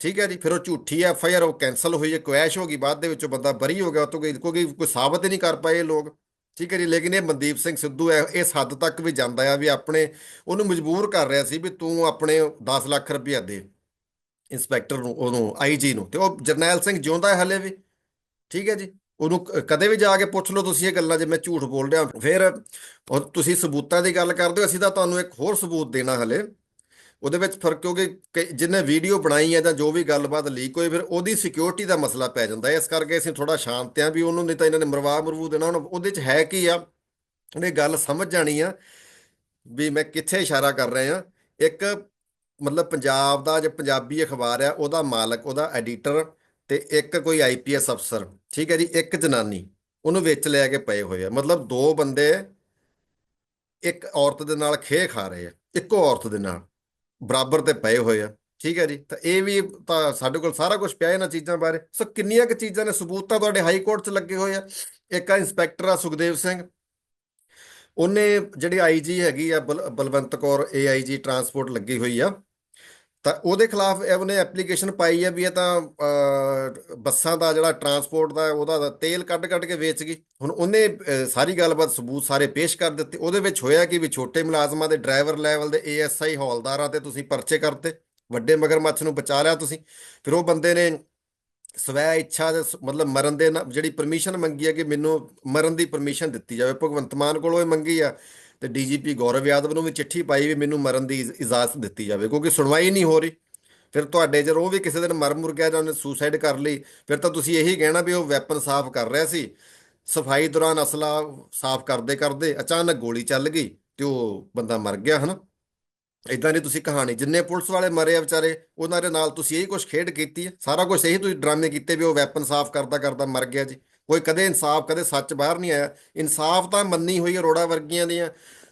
ਠੀਕ ਹੈ ਜੀ, ਫਿਰ ਉਹ ਝੂਠੀ ਐਫ ਆਈ ਆਰ ਉਹ ਕੈਨਸਲ ਹੋਈ ਹੈ ਕੁਐਸ਼ ਹੋ ਗਈ, ਬਾਅਦ ਦੇ ਵਿੱਚ ਉਹ ਬੰਦਾ ਬਰੀ ਹੋ ਗਿਆ, ਉਹ ਤੋਂ ਕੋਈ ਕੋਈ ਕੋਈ ਸਾਬਤ ਹੀ ਨਹੀਂ ਕਰ ਪਾਏ ਇਹ ਲੋਕ। ਠੀਕ ਹੈ ਜੀ, ਲੇਕਿਨ ਇਹ ਮਨਦੀਪ ਸਿੰਘ ਸਿੱਧੂ ਹੈ ਇਸ ਹੱਦ ਤੱਕ ਵੀ ਜਾਂਦਾ ਆ ਵੀ ਆਪਣੇ, ਉਹਨੂੰ ਮਜਬੂਰ ਕਰ ਰਿਹਾ ਸੀ ਵੀ ਤੂੰ ਆਪਣੇ 10 ਲੱਖ ਰੁਪਇਆ ਦੇ ਇੰਸਪੈਕਟਰ ਨੂੰ, ਉਹਨੂੰ ਆਈਜੀ ਨੂੰ। ਤੇ ਉਹ ਜਰਨੈਲ ਸਿੰਘ ਜਿਉਂਦਾ ਹੈ ਹਲੇ ਵੀ। ਠੀਕ ਹੈ ਜੀ ਉਹਨੂੰ ਕ- ਕਦੇ ਵੀ ਜਾ ਕੇ ਪੁੱਛ ਲਓ ਤੁਸੀਂ ਇਹ ਗੱਲਾਂ ਜੇ ਮੈਂ ਝੂਠ ਬੋਲ ਰਿਹਾ। ਫਿਰ ਉਹ ਤੁਸੀਂ ਸਬੂਤਾਂ ਦੀ ਗੱਲ ਕਰਦੇ ਹੋ, ਅਸੀਂ ਤਾਂ ਤੁਹਾਨੂੰ ਇੱਕ ਹੋਰ ਸਬੂਤ ਦੇਣਾ ਹਲੇ। ਉਹਦੇ ਵਿੱਚ ਫ਼ਰਕ ਕਿਉਂਕਿ ਕਈ- ਜਿਹਨੇ ਵੀਡੀਓ ਬਣਾਈ ਹੈ ਜਾਂ ਜੋ ਵੀ ਗੱਲਬਾਤ ਲੀਕ ਹੋਈ, ਫਿਰ ਉਹਦੀ ਸਿਕਿਉਰਿਟੀ ਦਾ ਮਸਲਾ ਪੈ ਜਾਂਦਾ ਹੈ। ਇਸ ਕਰਕੇ ਅਸੀਂ ਥੋੜਾ ਸ਼ਾਂਤ ਹਾਂ ਵੀ ਉਹਨੂੰ ਨਹੀਂ ਤਾਂ ਇਹਨਾਂ ਨੇ ਮਰਵਾ ਮਰਵੂ ਦੇਣਾ। ਹੁਣ ਉਹਦੇ ਚ ਹੈ ਕੀ ਆ? ਉਹਨੇ ਗੱਲ ਸਮਝ ਜਾਣੀ ਆ ਵੀ ਮੈਂ ਕਿੱਥੇ ਇਸ਼ਾਰਾ ਕਰ ਰਿਹਾ ਇੱਕ ਮਤਲਬ ਪੰਜਾਬ ਦਾ ਜੇ ਪੰਜਾਬੀ ਅਖਬਾਰ ਆ ਉਹਦਾ ਮਾਲਕ, ਉਹਦਾ ਐਡੀਟਰ ਤੇ ਇੱਕ ਕੋਈ ਆਈਪੀਐਸ ਅਫਸਰ ਠੀਕ ਹੈ ਜੀ, ਇੱਕ ਜਨਾਨੀ, ਉਹਨੂੰ ਵਿੱਚ ਲੈ ਕੇ ਪਏ ਹੋਏ ਆ। ਮਤਲਬ ਦੋ ਬੰਦੇ ਇੱਕ ਔਰਤ ਦੇ ਨਾਲ ਖੇ ਖਾ ਰਹੇ ਆ, ਇੱਕੋ ਔਰਤ ਦੇ ਨਾਲ, ਬਰਾਬਰ ਤੇ ਪਏ ਹੋਏ ਆ, ਠੀਕ ਹੈ ਜੀ। ਤਾਂ ਇਹ ਵੀ ਤਾਂ ਸਾਡੇ ਕੋਲ ਸਾਰਾ ਕੁਝ ਪਿਆ ਇਹਨਾਂ ਚੀਜ਼ਾਂ ਬਾਰੇ। ਸੋ ਕਿੰਨੀਆਂ ਕੁ ਚੀਜ਼ਾਂ ਨੇ? ਸਬੂਤ ਤਾਂ ਤੁਹਾਡੇ ਹਾਈ ਕੋਰਟ 'ਚ ਲੱਗੇ ਹੋਏ ਆ। ਇੱਕ ਆ ਇੰਸਪੈਕਟਰ ਆ ਸੁਖਦੇਵ ਸਿੰਘ। ਉਹਨੇ ਜਿਹੜੀ ਆਈਜੀ ਹੈਗੀ ਆ ਬਲ- ਬਲਵੰਤ ਕੌਰ ਏਆਈਜੀ ਟਰਾਂਸਪੋਰਟ ਲੱਗੀ ਹੋਈ ਆ। ਤਾਂ ਉਹਦੇ ਖਿਲਾਫ ਉਹਨੇ ਐਪਲੀਕੇਸ਼ਨ ਪਾਈ ਹੈ ਵੀ ਇਹ ਤਾਂ ਬੱਸਾਂ ਦਾ ਜਿਹੜਾ ਟਰਾਂਸਪੋਰਟ ਦਾ ਉਹਦਾ ਦਾ ਤੇਲ ਕੱਢ ਕੱਢ ਕੇ ਵੇਚ ਗਈ। ਹੁਣ ਉਹਨੇ ਸਾਰੀ ਗੱਲਬਾਤ, ਸਬੂਤ ਸਾਰੇ ਪੇਸ਼ ਕਰ ਦਿੱਤੇ। ਉਹਦੇ ਵਿੱਚ ਹੋਇਆ ਕਿ ਵੀ ਛੋਟੇ ਮੁਲਾਜ਼ਮਾਂ ਦੇ ਡਰਾਈਵਰ ਲੈਵਲ ਦੇ ਏਐਸਆਈ ਹੌਲਦਾਰਾਂ ਤੇ ਤੁਸੀਂ ਪਰਚੇ ਕਰਤੇ। ਵੱਡੇ ਮਗਰਮੱਛ ਨੂੰ ਬਚਾ ਲਿਆ ਤੁਸੀਂ। ਫਿਰ ਉਹ ਬੰਦੇ ਨੇ ਸਵੈ ਇੱਛਾ ਦੇ ਸ- ਮਤਲਬ ਮਰਨ ਦੇ ਨਾ- ਜਿਹੜੀ ਪਰਮਿਸ਼ਨ ਮੰਗੀ ਹੈ ਕਿ ਮੈਨੂੰ ਮਰਨ ਦੀ ਪਰਮਿਸ਼ਨ ਦਿੱਤੀ ਜਾਵੇ। ਭਗਵੰਤ ਮਾਨ ਕੋਲੋਂ ਇਹ ਮੰਗੀ ਆ। ਤੇ ਡੀਜੀਪੀ ਗੌਰਵ ਯਾਦਵ ਨੂੰ ਵੀ ਚਿੱਠੀ ਪਾਈ ਵੀ ਮੈਨੂੰ ਮਰਨ ਦੀ ਇਜਾਜ਼ਤ ਦਿੱਤੀ ਜਾਵੇ, ਕਿਉਂਕਿ ਸੁਣਵਾਈ ਨਹੀਂ ਹੋ ਰਹੀ। ਫਿਰ ਤੁਹਾਡੇ ਜਦੋਂ ਉਹ ਵੀ ਕਿਸੇ ਦਿਨ ਮਰ ਮੁਰ ਗਿਆ ਜਾਂ ਉਹਨੇ ਸੁਸਾਈਡ ਕਰ ਲਈ, ਫਿਰ ਤਾਂ ਤੁਸੀਂ ਇਹੀ ਕਹਿਣਾ ਵੀ ਉਹ ਵੈਪਨ ਸਾਫ਼ ਕਰ ਰਿਹਾ ਸੀ। ਸਫ਼ਾਈ ਦੌਰਾਨ ਅਸਲਾ ਸਾਫ਼ ਕਰਦੇ ਕਰਦੇ ਅਚਾਨਕ ਗੋਲੀ ਚੱਲ ਗਈ ਤੇ ਉਹ ਬੰਦਾ ਮਰ ਗਿਆ, ਹਨਾ? ਇਦਾਂ ਦੀ ਤੁਸੀਂ ਕਹਾਣੀ, ਜਿੰਨੇ ਪੁਲਿਸ ਵਾਲੇ ਮਰੇ ਆ ਵਿਚਾਰੇ, ਉਹਨਾਂ ਦੇ ਨਾਲ ਤੁਸੀਂ ਇਹੀ ਕੁਝ ਖੇਡ ਕੀਤੀ ਹੈ? ਸਾਰਾ ਕੁਝ ਇਹੀ ਤੁਸੀਂ ਡਰਾਮੇ ਕੀਤੇ ਵੀ ਉਹ ਵੈਪਨ ਸਾਫ਼ ਕਰਦਾ ਕਰਦਾ ਮਰ ਗਿਆ ਜੀ। ਕੋਈ ਕਦੇ ਇਨਸਾਫ, ਕਦੇ ਸੱਚ ਬਾਹਰ ਨਹੀਂ ਆਇਆ। ਇਨਸਾਫ ਤਾਂ ਮੰਨੀ ਹੋਈ ਅਰੋੜਾ ਵਰਗੀਆਂ ਦੀਆਂ।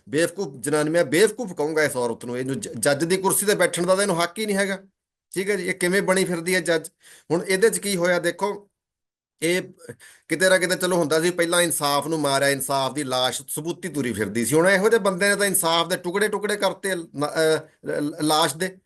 ਬੇਵਕੂਫ ਜਨਾਨੀਆਂ ਬੇਵਕੂਫ ਕਹੂੰਗਾ ਇਸ ਔਰਤ ਨੂੰ। ਇਹਨੂੰ ਜ- ਜੱਜ ਦੀ ਕੁਰਸੀ ਤੇ ਬੈਠਣ ਦਾ ਤਾਂ ਇਹਨੂੰ ਹੱਕ ਹੀ ਨਹੀਂ ਹੈਗਾ। ਠੀਕ ਹੈ ਜੀ, ਇਹ ਕਿਵੇਂ ਬਣੀ ਫਿਰਦੀ ਹੈ ਜੱਜ? ਹੁਣ ਇਹਦੇ 'ਚ ਕੀ ਹੋਇਆ ਦੇਖੋ, ਇਹ ਕਿਤੇ ਨਾ ਕਿਤੇ ਚਲੋ ਹੁੰਦਾ ਸੀ, ਪਹਿਲਾਂ ਇਨਸਾਫ ਨੂੰ ਮਾਰਿਆ, ਇਨਸਾਫ ਦੀ ਲਾਸ਼ ਸਬੂਤੀ ਤੁਰੀ ਫਿਰਦੀ ਸੀ। ਹੁਣ ਇਹੋ ਜਿਹੇ ਬੰਦੇ ਨੇ ਤਾਂ ਇਨਸਾਫ ਦੇ ਟੁਕੜੇ ਟੁਕੜੇ ਕਰਤੇ ਲ- ਲ- ਲਾਸ਼ ਦੇ।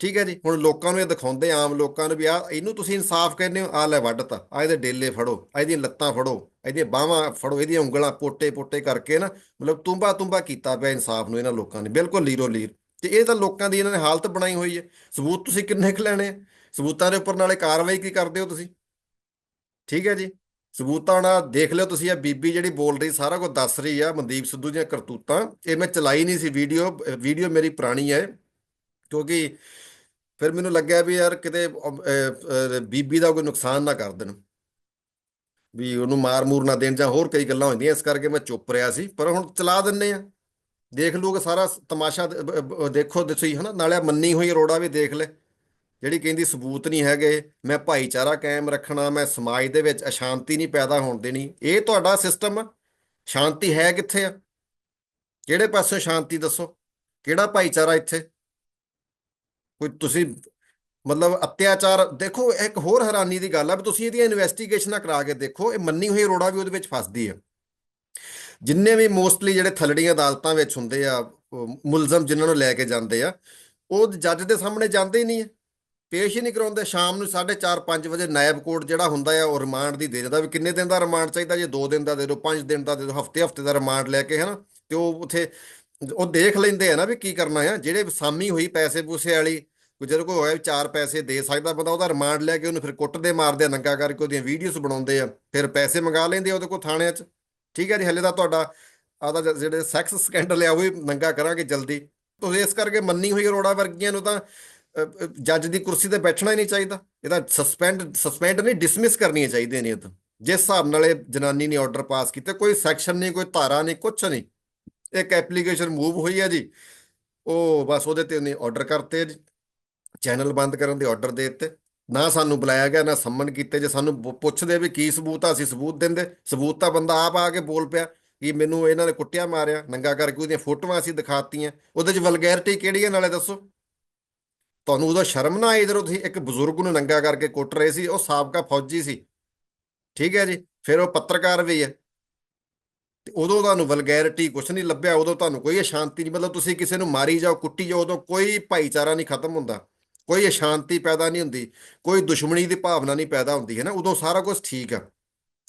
ਠੀਕ ਹੈ ਜੀ, ਹੁਣ ਲੋਕਾਂ ਨੂੰ ਇਹ ਦਿਖਾਉਂਦੇ ਆਮ ਲੋਕਾਂ ਨੂੰ ਵੀ ਆ ਇਹਨੂੰ ਤੁਸੀਂ ਇਨਸਾਫ ਕਹਿੰਦੇ ਹੋ ਆ ਲੈ ਵੱਢਤਾ ਆ ਇਹਦੇ ਡੇਲੇ ਫੜੋ ਆ ਇਹਦੀਆਂ ਲੱਤਾਂ ਫੜੋ ਇਹਦੀਆਂ ਬਾਹਾਂ ਫੜੋ, ਇਹਦੀਆਂ ਉਂਗਲਾਂ ਪੋਟੇ ਪੋਟੇ ਕਰਕੇ ਨਾ, ਮਤਲਬ ਤੁੰਬਾ ਤੁੰਬਾ ਕੀਤਾ ਪਿਆ ਇਨਸਾਫ ਨੂੰ ਇਹਨਾਂ ਲੋਕਾਂ ਨੇ, ਬਿਲਕੁਲ ਲੀਰੋ ਲੀਰ, ਤੇ ਇਹ ਤਾਂ ਲੋਕਾਂ ਦੀ ਇਹਨਾਂ ਨੇ ਹਾਲਤ ਬਣਾਈ ਹੋਈ ਹੈ, ਸਬੂਤ ਤੁਸੀਂ ਕਿੰਨੇ ਕੁ ਲੈਣੇ ਆ? ਸਬੂਤਾਂ ਦੇ ਉੱਪਰ ਨਾਲੇ ਕਾਰਵਾਈ ਕੀ ਕਰਦੇ ਹੋ ਤੁਸੀਂ? ਠੀਕ ਹੈ ਜੀ, ਸਬੂਤਾਂ ਨਾਲ ਦੇਖ ਲਿਓ ਤੁਸੀਂ ਇਹ ਬੀਬੀ ਜਿਹੜੀ ਬੋਲ ਰਹੀ, ਸਾਰਾ ਕੁਝ ਦੱਸ ਰਹੀ ਆ, ਮਨਦੀਪ ਸਿੱਧੂ ਦੀਆਂ ਕਰਤੂਤਾਂ, ਇਹ ਮੈਂ ਚਲਾਈ ਨਹੀਂ ਸੀ ਵੀਡੀਓ ਵੀਡੀਓ ਮੇਰੀ ਪੁਰਾਣੀ ਹੈ, ਕਿਉਂਕਿ ਫਿਰ ਮੈਨੂੰ ਲੱਗਿਆ ਵੀ ਯਾਰ ਕਿਤੇ ਬੀਬੀ ਦਾ ਕੋਈ ਨੁਕਸਾਨ ਨਾ ਕਰ ਦੇਣ। ਵੀ ਉਹਨੂੰ ਮਾਰ ਮੂਰ ਨਾ ਦੇਣ ਜਾਂ ਹੋਰ ਕਈ ਗੱਲਾਂ ਹੁੰਦੀਆਂ, ਇਸ ਕਰਕੇ ਮੈਂ ਚੁੱਪ ਰਿਹਾ ਸੀ, ਪਰ ਹੁਣ ਚਲਾ ਦਿੰਨੇ ਆ ਦੇਖ ਲੂਗਾ ਸਾਰਾ ਤਮਾਸ਼ਾ ਦੇਖੋ ਤੁਸੀਂ, ਹਨਾ, ਨਾਲੇ ਆਹ ਮੰਨੀ ਹੋਈ ਅਰੋੜਾ ਵੀ ਦੇਖ ਲੈ, ਜਿਹੜੀ ਕਹਿੰਦੀ ਸਬੂਤ ਨਹੀਂ ਹੈਗੇ, ਮੈਂ ਭਾਈਚਾਰਾ ਕਾਇਮ ਰੱਖਣਾ, ਮੈਂ ਸਮਾਜ ਦੇ ਵਿੱਚ ਅਸ਼ਾਂਤੀ ਨਹੀਂ ਪੈਦਾ ਹੋਣ ਦੇਣੀ, ਇਹ ਤੁਹਾਡਾ ਸਿਸਟਮ ਆ। ਸ਼ਾਂਤੀ ਹੈ ਕਿੱਥੇ ਆ? ਕਿਹੜੇ ਪਾਸੇ ਸ਼ਾਂਤੀ ਦੱਸੋ? ਕਿਹੜਾ ਭਾਈਚਾਰਾ ਇੱਥੇ? ਕੋਈ ਤੁਸੀਂ ਮਤਲਬ ਅਤਿਆਚਾਰ, ਦੇਖੋ ਇੱਕ ਹੋਰ ਹੈਰਾਨੀ ਦੀ ਗੱਲ ਆ ਵੀ ਤੁਸੀਂ ਇਹਦੀਆਂ ਇਨਵੈਸਟੀਗੇਸ਼ਨਾਂ ਕਰਾ ਕੇ ਦੇਖੋ, ਇਹ ਮੰਨੀ ਹੋਈ ਅਰੋੜਾ ਵੀ ਉਹਦੇ ਵਿੱਚ ਫਸਦੀ ਆ। ਜਿੰਨੇ ਵੀ ਮੋਸਟਲੀ ਜਿਹੜੇ ਥੱਲੜੀਆਂ ਅਦਾਲਤਾਂ ਵਿੱਚ ਹੁੰਦੇ ਆ ਉਹ ਮੁਲਜ਼ਮ ਜਿਨ੍ਹਾਂ ਨੂੰ ਲੈ ਕੇ ਜਾਂਦੇ ਆ, ਉਹ ਜੱਜ ਦੇ ਸਾਹਮਣੇ ਜਾਂਦੇ ਹੀ ਨਹੀਂ ਹੈ ਪੇਸ਼ ਹੀ ਨਹੀਂ ਕਰਾਉਂਦੇ। ਸ਼ਾਮ ਨੂੰ 4:30 5 ਵਜੇ ਨਾਇਬ ਕੋਰਟ ਜਿਹੜਾ ਹੁੰਦਾ ਆ, ਉਹ ਰਿਮਾਂਡ ਦੀ ਦੇ ਦਿੰਦਾ ਵੀ ਕਿੰਨੇ ਦਿਨ ਦਾ ਰਿਮਾਂਡ ਚਾਹੀਦਾ? ਜੇ 2 ਦਿਨ ਦਾ ਦੇ ਦਿਓ 5 ਦਿਨ ਦਾ ਦੇ ਦਿਓ, ਹਫ਼ਤੇ ਹਫ਼ਤੇ ਦਾ ਰਿਮਾਂਡ ਲੈ ਕੇ, ਹਨਾ? ਤੇ ਉਹ ਉਥੇ ਉਹ ਦੇਖ ਲੈਂਦੇ ਆ ਨਾ ਵੀ ਕੀ ਕਰਨਾ ਆ। ਜਿਹੜੇ ਸਾਮੀ ਹੋਈ ਪੈਸੇ ਪੂਸੇ ਵਾਲੀ ਜਦੋਂ ਕੋਈ ਹੋਇਆ ਵੀ ਚਾਰ ਪੈਸੇ ਦੇ ਸਕਦਾ ਬੰਦਾ, ਉਹਦਾ ਰਿਮਾਂਡ ਲੈ ਕੇ ਉਹਨੂੰ ਫਿਰ ਕੁੱਟਦੇ ਮਾਰਦੇ ਆ, ਨੰਗਾ ਕਰਕੇ ਉਹਦੀਆਂ ਵੀਡੀਓਜ਼ ਬਣਾਉਂਦੇ ਆ, ਫਿਰ ਪੈਸੇ ਮੰਗਾ ਲੈਂਦੇ ਆ ਉਹਦੇ ਕੋਲ ਥਾਣਿਆਂ 'ਚ। ਠੀਕ ਹੈ ਜੀ, ਹਲੇ ਤਾਂ ਤੁਹਾਡਾ ਆਦਾ ਜਿਹੜੇ ਸੈਕਸ ਸਕੈਂਡਲ ਆ, ਉਹ ਵੀ ਨੰਗਾ ਕਰਾਂਗੇ ਜਲਦੀ। ਤੁਸੀਂ ਇਸ ਕਰਕੇ ਮੰਨੀ ਹੋਈ ਅਰੋੜਾ ਵਰਗੀਆਂ ਨੂੰ ਤਾਂ ਜੱਜ ਦੀ ਕੁਰਸੀ ਤੇ ਬੈਠਣਾ ਹੀ ਨਹੀਂ ਚਾਹੀਦਾ। ਇਹਦਾ ਸਸਪੈਂਡ ਸਸਪੈਂਡ ਨਹੀਂ ਡਿਸਮਿਸ ਕਰਨੀਆਂ ਚਾਹੀਦੀਆਂ ਨੇ ਇਹ ਤਾਂ। ਜਿਸ ਹਿਸਾਬ ਨਾਲ ਇਹ ਜਨਾਨੀ ਨੇ ਆਰਡਰ ਪਾਸ ਕੀਤਾ, ਕੋਈ ਸੈਕਸ਼ਨ ਨਹੀਂ, ਕੋਈ ਧਾਰਾ ਨਹੀਂ, ਕੁਛ ਨਹੀਂ। ਇੱਕ ਐਪਲੀਕੇਸ਼ਨ ਮੂਵ ਹੋਈ ਹੈ ਜੀ। ਉਹ ਬਸ ਉਹਦੇ ਤੇ ਉਹਨੇ ਆਰਡਰ ਕਰਤੇ ਜੀ। ਚੈਨਲ ਬੰਦ ਕਰਨ ਦੇ ਆਰਡਰ ਦੇ ਦਿੱਤੇ। ਨਾ ਸਾਨੂੰ ਬੁਲਾਇਆ ਗਿਆ, ਨਾ ਸੰਮਨ ਕੀਤੇ ਜੇ। ਸਾਨੂੰ ਪੁ- ਪੁੱਛਦੇ ਵੀ ਕੀ ਸਬੂਤ ਆ, ਅਸੀਂ ਸਬੂਤ ਦਿੰਦੇ। ਸਬੂਤ ਤਾਂ ਬੰਦਾ ਆਪ ਆ ਕੇ ਬੋਲ ਪਿਆ ਕਿ ਮੈਨੂੰ ਇਹਨਾਂ ਨੇ ਕੁੱਟਿਆ, ਮਾਰਿਆ, ਨੰਗਾ ਕਰਕੇ ਉਹਦੀਆਂ ਫੋਟੋਆਂ ਅਸੀਂ ਦਿਖਾਤੀਆਂ। ਉਹਦੇ 'ਚ ਵਲਗੈਰਿਟੀ ਕਿਹੜੀ ਹੈ ਨਾਲੇ ਦੱਸੋ? ਤੁਹਾਨੂੰ ਉਹਦਾ ਸ਼ਰਮ ਨਾ ਆਈ ਜਦੋਂ ਤੁਸੀਂ ਇੱਕ ਬਜ਼ੁਰਗ ਨੂੰ ਨੰਗਾ ਕਰਕੇ ਕੁੱਟ ਰਹੇ ਸੀ, ਉਹ ਸਾਬਕਾ ਫੌਜੀ ਸੀ। ਠੀਕ ਹੈ ਜੀ, ਫਿਰ ਉਹ ਪੱਤਰਕਾਰ ਵੀ ਹੈ। ਤੇ ਉਦੋਂ ਤੁਹਾਨੂੰ ਵਲਗੈਰਿਟੀ ਕੁਛ ਨਹੀਂ ਲੱਭਿਆ, ਉਦੋਂ ਤੁਹਾਨੂੰ ਕੋਈ ਅਸ਼ਾਂਤੀ ਨਹੀਂ। ਮਤਲਬ ਤੁਸੀਂ ਕਿਸੇ ਨੂੰ ਮਾਰੀ ਜਾਓ, ਕੁੱਟੀ ਜਾਓ, ਉਦੋਂ ਕੋਈ ਭਾਈਚਾਰਾ ਨਹੀਂ ਖਤਮ ਹੁੰਦਾ। ਕੋਈ ਅਸ਼ਾਂਤੀ ਪੈਦਾ ਨਹੀਂ ਹੁੰਦੀ, ਕੋਈ ਦੁਸ਼ਮਣੀ ਦੀ ਭਾਵਨਾ ਨਹੀਂ ਪੈਦਾ ਹੁੰਦੀ, ਹੈ ਨਾ? ਉਦੋਂ ਸਾਰਾ ਕੁਝ ਠੀਕ ਆ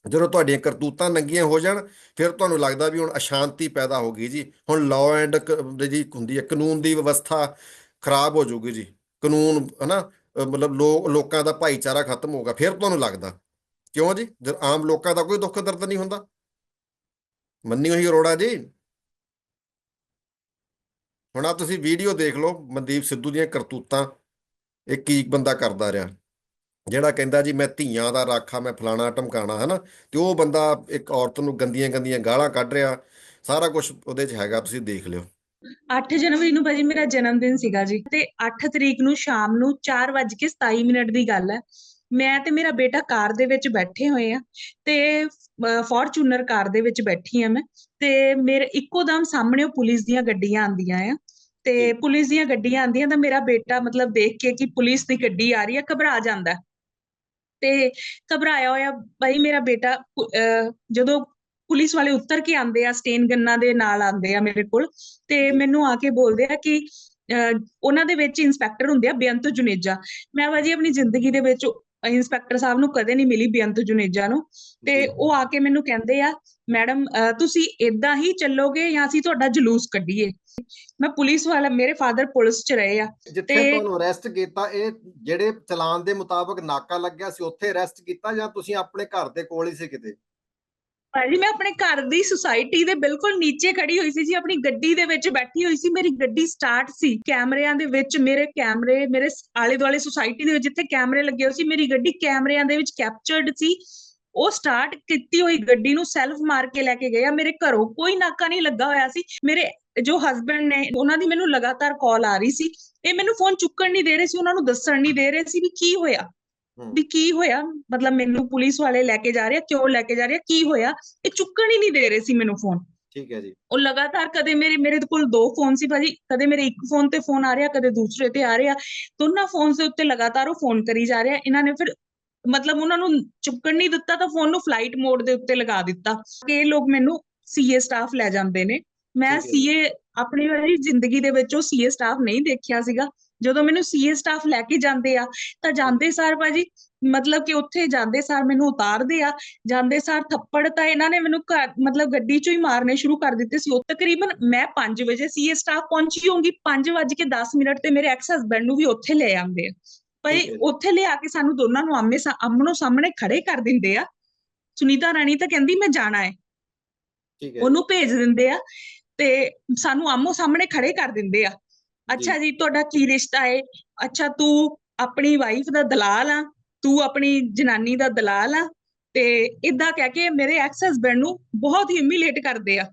ਜਦੋਂ ਤੁਹਾਡੀਆਂ ਕਰਤੂਤਾਂ ਨੰਗੀਆਂ ਹੋ ਜਾਣ, ਫਿਰ ਤੁਹਾਨੂੰ ਲੱਗਦਾ ਵੀ ਹੁਣ ਅਸ਼ਾਂਤੀ ਪੈਦਾ ਹੋ ਗਈ ਜੀ। ਹੁਣ ਲਾਅ ਐਂਡ ਜੀ ਹੁੰਦੀ ਹੈ, ਕਾਨੂੰਨ ਦੀ ਵਿਵਸਥਾ ਖਰਾਬ ਹੋ ਜਾਊਗੀ ਜੀ। ਕਾਨੂੰਨ ਹਨਾ ਅਹ ਮਤਲਬ ਲੋਕ ਲੋਕਾਂ ਦਾ ਭਾਈਚਾਰਾ ਖਤਮ ਹੋਊਗਾ, ਫਿਰ ਤੁਹਾਨੂੰ ਲੱਗਦਾ। ਕਿਉਂ ਜੀ? ਜਦ ਆਮ ਲੋਕਾਂ ਦਾ ਕੋਈ ਦੁੱਖ ਦਰਦ ਨਹੀਂ ਹੁੰਦਾ। ਮੰਨੀ ਹੋਈ ਅਰੋੜਾ ਜੀ। ਹੁਣ ਆ ਤੁਸੀਂ ਵੀਡੀਓ ਦੇਖ ਲਓ, ਮਨਦੀਪ ਸਿੱਧੂ ਦੀਆਂ ਕਰਤੂਤਾਂ। ਇਹ ਕੀ ਬੰਦਾ ਕਰਦਾ ਰਿਹਾ? ਜਿਹੜਾ ਕਹਿੰਦਾ ਜੀ ਮੈਂ ਧੀਆਂ ਦਾ ਰਾਖਾ, ਮੈਂ ਫਲਾਣਾ ਟਮਕਾਣਾ ਹੈ ਤੇ ਉਹ ਬੰਦਾ ਇੱਕ ਔਰਤ ਨੂੰ ਗੰਦੀਆਂ ਗੰਦੀਆਂ ਗਾਲਾਂ ਕੱਢ ਰਿਹਾ। ਸਾਰਾ ਕੁਝ ਉਹਦੇ 'ਚ ਹੈਗਾ, ਤੁਸੀਂ ਦੇਖ ਲਿਓ। 8 ਜਨਵਰੀ ਨੂੰ ਭਾਜੀ ਮੇਰਾ ਜਨਮ ਦਿਨ ਸੀਗਾ ਜੀ। ਤੇ 8 ਤਰੀਕ ਨੂੰ ਸ਼ਾਮ ਨੂੰ 4:27 ਮਿੰਟ ਦੀ ਗੱਲ ਹੈ। ਮੈਂ ਤੇ ਮੇਰਾ ਬੇਟਾ ਕਾਰ ਦੇ ਵਿੱਚ ਬੈਠੇ ਹੋਏ ਆ ਤੇ ਫੋਰਚੂਨਰ ਕਾਰ ਦੇ ਵਿੱਚ ਬੈਠੀ ਆ ਮੈਂ। ਤੇ ਮੇਰੇ ਇੱਕੋ ਦਮ ਸਾਹਮਣੇ ਪੁਲਿਸ ਦੀਆਂ ਗੱਡੀਆਂ ਆਂਦੀਆਂ ਆ। ਤੇ। ਪੁਲਿਸ ਦੀਆਂ ਗੱਡੀਆਂ ਆਂਦੀਆਂ ਤਾਂ ਮੇਰਾ ਬੇਟਾ ਮਤਲਬ ਦੇਖ ਕੇ ਕਿ ਪੁਲਿਸ ਦੀ ਗੱਡੀ ਆ ਰਹੀ ਆ ਘਬਰਾ ਜਾਂਦਾ ਹੈ। ਤੇ ਘਬਰਾਇਆ ਹੋਇਆ ਭਾਈ ਮੇਰਾ ਬੇਟਾ ਜਦੋਂ ਪੁਲਿਸ ਵਾਲੇ ਉਤਰ ਕੇ ਆਂਦੇ ਆ ਸਟੇਨ ਗੰਨਾਂ ਦੇ ਨਾਲ ਆਂਦੇ ਆ ਮੇਰੇ ਕੋਲ ਤੇ ਮੈਨੂੰ ਆ ਕੇ ਬੋਲਦੇ ਆ ਕਿ ਉਹਨਾਂ ਦੇ ਵਿੱਚ ਇੰਸਪੈਕਟਰ ਹੁੰਦੇ ਆ ਬੇਅੰਤ ਜੁਨੇਜਾ ਮੈਂ ਭਾਜੀ ਆਪਣੀ ਜ਼ਿੰਦਗੀ ਦੇ ਵਿੱਚ ਇੰਸਪੈਕਟਰ ਸਾਹਿਬ ਨੂੰ ਕਦੇ ਨਹੀਂ ਮਿਲੀ ਬੇਅੰਤ ਜੁਨੇਜਾ ਨੂੰ ਤੇ। ਉਹ ਆ ਕੇ ਮੈਨੂੰ ਕਹਿੰਦੇ ਆ ਮੈਡਮ ਤੁਸੀਂ ਇਦਾਂ ਹੀ ਚੱਲੋਗੇ ਜਾਂ ਅਸੀਂ ਤੁਹਾਡਾ ਜਲੂਸ ਕੱਢੀਏ ਮੈਂ ਪੁਲਿਸ ਵਾਲਾ ਮੇਰੇ ਫਾਦਰ ਪੁਲਿਸ 'ਚ ਰਹੇ ਆ। ਜਿੱਥੇ ਤੁਹਾਨੂੰ ਅਰੈਸਟ ਕੀਤਾ ਇਹ ਜਿਹੜੇ ਚਲਾਨ ਦੇ ਮੁਤਾਬਕ ਨਾਕਾ ਲੱਗਿਆ ਸੀ ਉੱਥੇ ਅਰੈਸਟ ਕੀਤਾ ਜਾਂ ਤੁਸੀਂ ਆਪਣੇ ਘਰ ਦੇ ਕੋਲ ਹੀ ਸੀ ਕਿਤੇ? ਭਾਜੀ ਮੈਂ ਆਪਣੇ ਘਰ ਦੀ ਸੁਸਾਇਟੀ ਦੇ ਬਿਲਕੁਲ ਨੀਚੇ ਖੜੀ ਹੋਈ ਸੀ ਜੀ ਆਪਣੀ ਗੱਡੀ ਦੇ ਵਿੱਚ ਬੈਠੀ ਹੋਈ ਸੀ। ਮੇਰੀ ਗੱਡੀ ਸਟਾਰਟ ਸੀ ਕੈਮਰਿਆਂ ਦੇ ਵਿੱਚ ਮੇਰੇ ਕੈਮਰੇ ਮੇਰੇ ਆਲੇ ਦੁਆਲੇ ਸੁਸਾਇਟੀ ਦੇ ਵਿੱਚ ਜਿੱਥੇ ਕੈਮਰੇ ਲੱਗੇ ਹੋਏ ਸੀ ਮੇਰੀ ਗੱਡੀ ਕੈਮਰਿਆਂ ਦੇ ਵਿੱਚ ਕੈਪਚਰਡ ਸੀ। ਉਹ ਸਟਾਰਟ ਕੀਤੀ ਹੋਈ ਗੱਡੀ ਨੂੰ ਸੈਲਫ ਮਾਰ ਕੇ ਲੈ ਕੇ ਗਏ ਆ। ਮੇਰੇ ਘਰੋਂ ਕੋਈ ਨਾਕਾ ਨਹੀਂ ਲੱਗਾ ਹੋਇਆ ਸੀ। ਮੇਰੇ ਜੋ ਹਸਬੰਡ ਨੇ ਉਹਨਾਂ ਦੀ ਮੈਨੂੰ ਲਗਾਤਾਰ ਕਾਲ ਆ ਰਹੀ ਸੀ। ਇਹ ਮੈਨੂੰ ਫੋਨ ਚੁੱਕਣ ਨਹੀਂ ਦੇ ਰਹੇ ਸੀ ਉਹਨਾਂ ਨੂੰ ਦੱਸਣ ਨਹੀਂ ਦੇ ਰਹੇ ਸੀ ਵੀ ਕੀ ਹੋਇਆ। ਵੀ ਕੀ ਹੋਇਆ? ਮਤਲਬ ਮੈਨੂੰ ਪੁਲਿਸ ਵਾਲੇ ਲੈ ਕੇ ਜਾ ਰਹੇ ਆ ਕਿਉਂ ਲੈ ਕੇ ਜਾ ਰਹੇ ਆ ਕੀ ਹੋਇਆ? ਇਹ ਚੁੱਕਣ ਹੀ ਨਹੀਂ ਦੇ ਰਹੇ ਸੀ ਮੈਨੂੰ ਫੋਨ ਠੀਕ ਹੈ ਜੀ। ਉਹ ਲਗਾਤਾਰ ਕਦੇ ਮੇਰੇ ਮੇਰੇ ਕੋਲ ਦੋ ਫੋਨ ਸੀ ਭਾਜੀ। ਕਦੇ ਮੇਰੇ ਇੱਕ ਫੋਨ ਤੇ ਫੋਨ ਆ ਰਿਹਾ ਕਦੇ ਦੂਸਰੇ ਤੇ ਆ ਰਿਹਾ। ਦੋਨਾਂ ਫੋਨਸ ਦੇ ਉੱਤੇ ਲਗਾਤਾਰ ਉਹ ਫੋਨ ਕਰੀ ਜਾ ਰਿਹਾ। ਇਹਨਾਂ ਨੇ ਫਿਰ ਮਤਲਬ ਉਹਨਾਂ ਨੂੰ ਚੁੱਕਣ ਨਹੀਂ ਦਿੱਤਾ ਤਾਂ ਫੋਨ ਨੂੰ ਫਲਾਈਟ ਮੋਡ ਦੇ ਉੱਤੇ ਲਗਾ ਦਿੱਤਾ। ਕਿ ਇਹ ਲੋਕ ਮੈਨੂੰ ਸੀਏ ਸਟਾਫ ਲੈ ਜਾਂਦੇ ਨੇ। ਮੈਂ। ਸੀਏ ਆਪਣੀ ਵਾਲੀ ਜ਼ਿੰਦਗੀ ਦੇ ਵਿੱਚ ਉਹ ਸੀਏ ਸਟਾਫ ਨਹੀਂ ਦੇਖਿਆ ਸੀਗਾ। ਜਦੋਂ ਮੈਨੂੰ ਸੀਏ ਸਟਾਫ ਲੈ ਕੇ ਜਾਂਦੇ ਆ ਤਾਂ ਜਾਂਦੇ ਸਾਰ ਭਾਜੀ ਮਤਲਬ ਕਿ ਉੱਥੇ ਜਾਂਦੇ ਸਾਰ ਮੈਨੂੰ ਉਤਾਰਦੇ ਆ। ਜਾਂਦੇ ਸਾਰ ਥੱਪੜ ਤਾਂ ਇਹਨਾਂ ਨੇ ਮੈਨੂੰ ਘਰ ਮਤਲਬ ਗੱਡੀ ਚੋਂ ਹੀ ਮਾਰਨੇ ਸ਼ੁਰੂ ਕਰ ਦਿੱਤੇ ਸੀ। ਉਹ ਤਕਰੀਬਨ ਮੈਂ 5 ਵਜੇ ਸੀਏ ਸਟਾਫ ਪਹੁੰਚੀ ਹੋਊਂਗੀ 5 ਵਜ ਕੇ 10 ਮਿੰਟ ਤੇ ਮੇਰੇ ਐਕਸ ਹਸਬੈਂਡ ਨੂੰ ਵੀ ਉੱਥੇ ਲੈ ਆਉਂਦੇ ਆ। ਭਾਈ। ਉੱਥੇ ਲਿਆ ਕੇ ਸਾਨੂੰ ਦੋਨਾਂ ਨੂੰ ਆਮੇ ਆਮਣੋ ਸਾਹਮਣੇ ਖੜੇ ਕਰ ਦਿੰਦੇ ਆ। ਸੁਨੀਤਾ ਰਾਣੀ ਤਾਂ ਕਹਿੰਦੀ ਮੈਂ ਜਾਣਾ ਹੈ। ਠੀਕ ਹੈ ਉਹਨੂੰ ਭੇਜ ਦਿੰਦੇ ਆ। ਤੇ ਸਾਨੂੰ ਆਮੋ ਸਾਹਮਣੇ ਖੜੇ ਕਰ ਦਿੰਦੇ ਆ। ਅੱਛਾ ਜੀ। ਤੁਹਾਡਾ ਕੀ ਰਿਸ਼ਤਾ ਹੈ ਅੱਛਾ ਤੂੰ ਆਪਣੀ ਵਾਈਫ ਦਾ ਦਲਾਲ ਆ ਤੂੰ ਆਪਣੀ ਜਨਾਨੀ ਦਾ ਦਲਾਲ ਆ ਤੇ ਇਦਾਂ ਕਹਿ ਕੇ ਮੇਰੇ ਐਕਸ ਹਸਬੈਂਡ ਨੂੰ ਬਹੁਤ ਹੀ ਹਿਊਮਿਲੇਟ ਕਰਦੇ ਆ।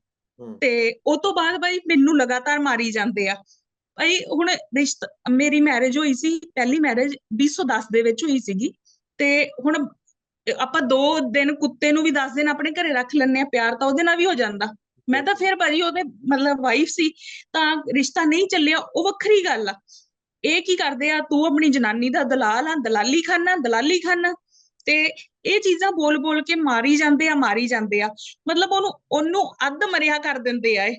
ਤੇ ਉਹ ਤੋਂ ਬਾਅਦ ਬਾਈ ਮੈਨੂੰ ਲਗਾਤਾਰ ਮਾਰੀ ਜਾਂਦੇ ਆ। ਭਾਈ ਹੁਣ ਰਿਸ਼ਤਾ ਮੇਰੀ ਮੈਰਿਜ ਹੋਈ ਸੀ ਪਹਿਲੀ ਮੈਰਿਜ 2010 ਦੇ ਵਿੱਚ ਹੋਈ ਸੀਗੀ। ਤੇ ਹੁਣ ਆਪਾਂ ਦੋ ਦਿਨ ਕੁੱਤੇ ਨੂੰ ਵੀ 10 ਦਿਨ ਆਪਣੇ ਘਰੇ ਰੱਖ ਲੈਂਦੇ ਆ ਪਿਆਰ ਤਾਂ ਉਹਦੇ ਨਾਲ ਵੀ ਹੋ ਜਾਂਦਾ। ਮੈਂ ਤਾਂ ਫਿਰ ਭਾਜੀ ਉਹਦੇ ਮਤਲਬ ਵਾਈਫ ਸੀ, ਤਾਂ ਰਿਸ਼ਤਾ ਨਹੀਂ ਚੱਲਿਆ, ਉਹ ਵੱਖਰੀ ਗੱਲ ਆ। ਇਹ ਕੀ ਕਰਦੇ ਆ, ਤੂੰ ਆਪਣੀ ਜਨਾਨੀ ਦਾ ਦਲਾਲ ਆ, ਦਲਾਲੀ ਖਾਨਾ ਦਲਾਲੀ ਖਾਨਾ। ਤੇ ਇਹ ਚੀਜ਼ਾਂ ਬੋਲ ਬੋਲ ਕੇ ਮਾਰੀ ਜਾਂਦੇ ਆ, ਮਾਰੀ ਜਾਂਦੇ ਆ। ਮਤਲਬ ਉਹਨੂੰ ਉਹਨੂੰ ਅੱਧ ਮਰਿਆ ਕਰ ਦਿੰਦੇ ਆ ਇਹ।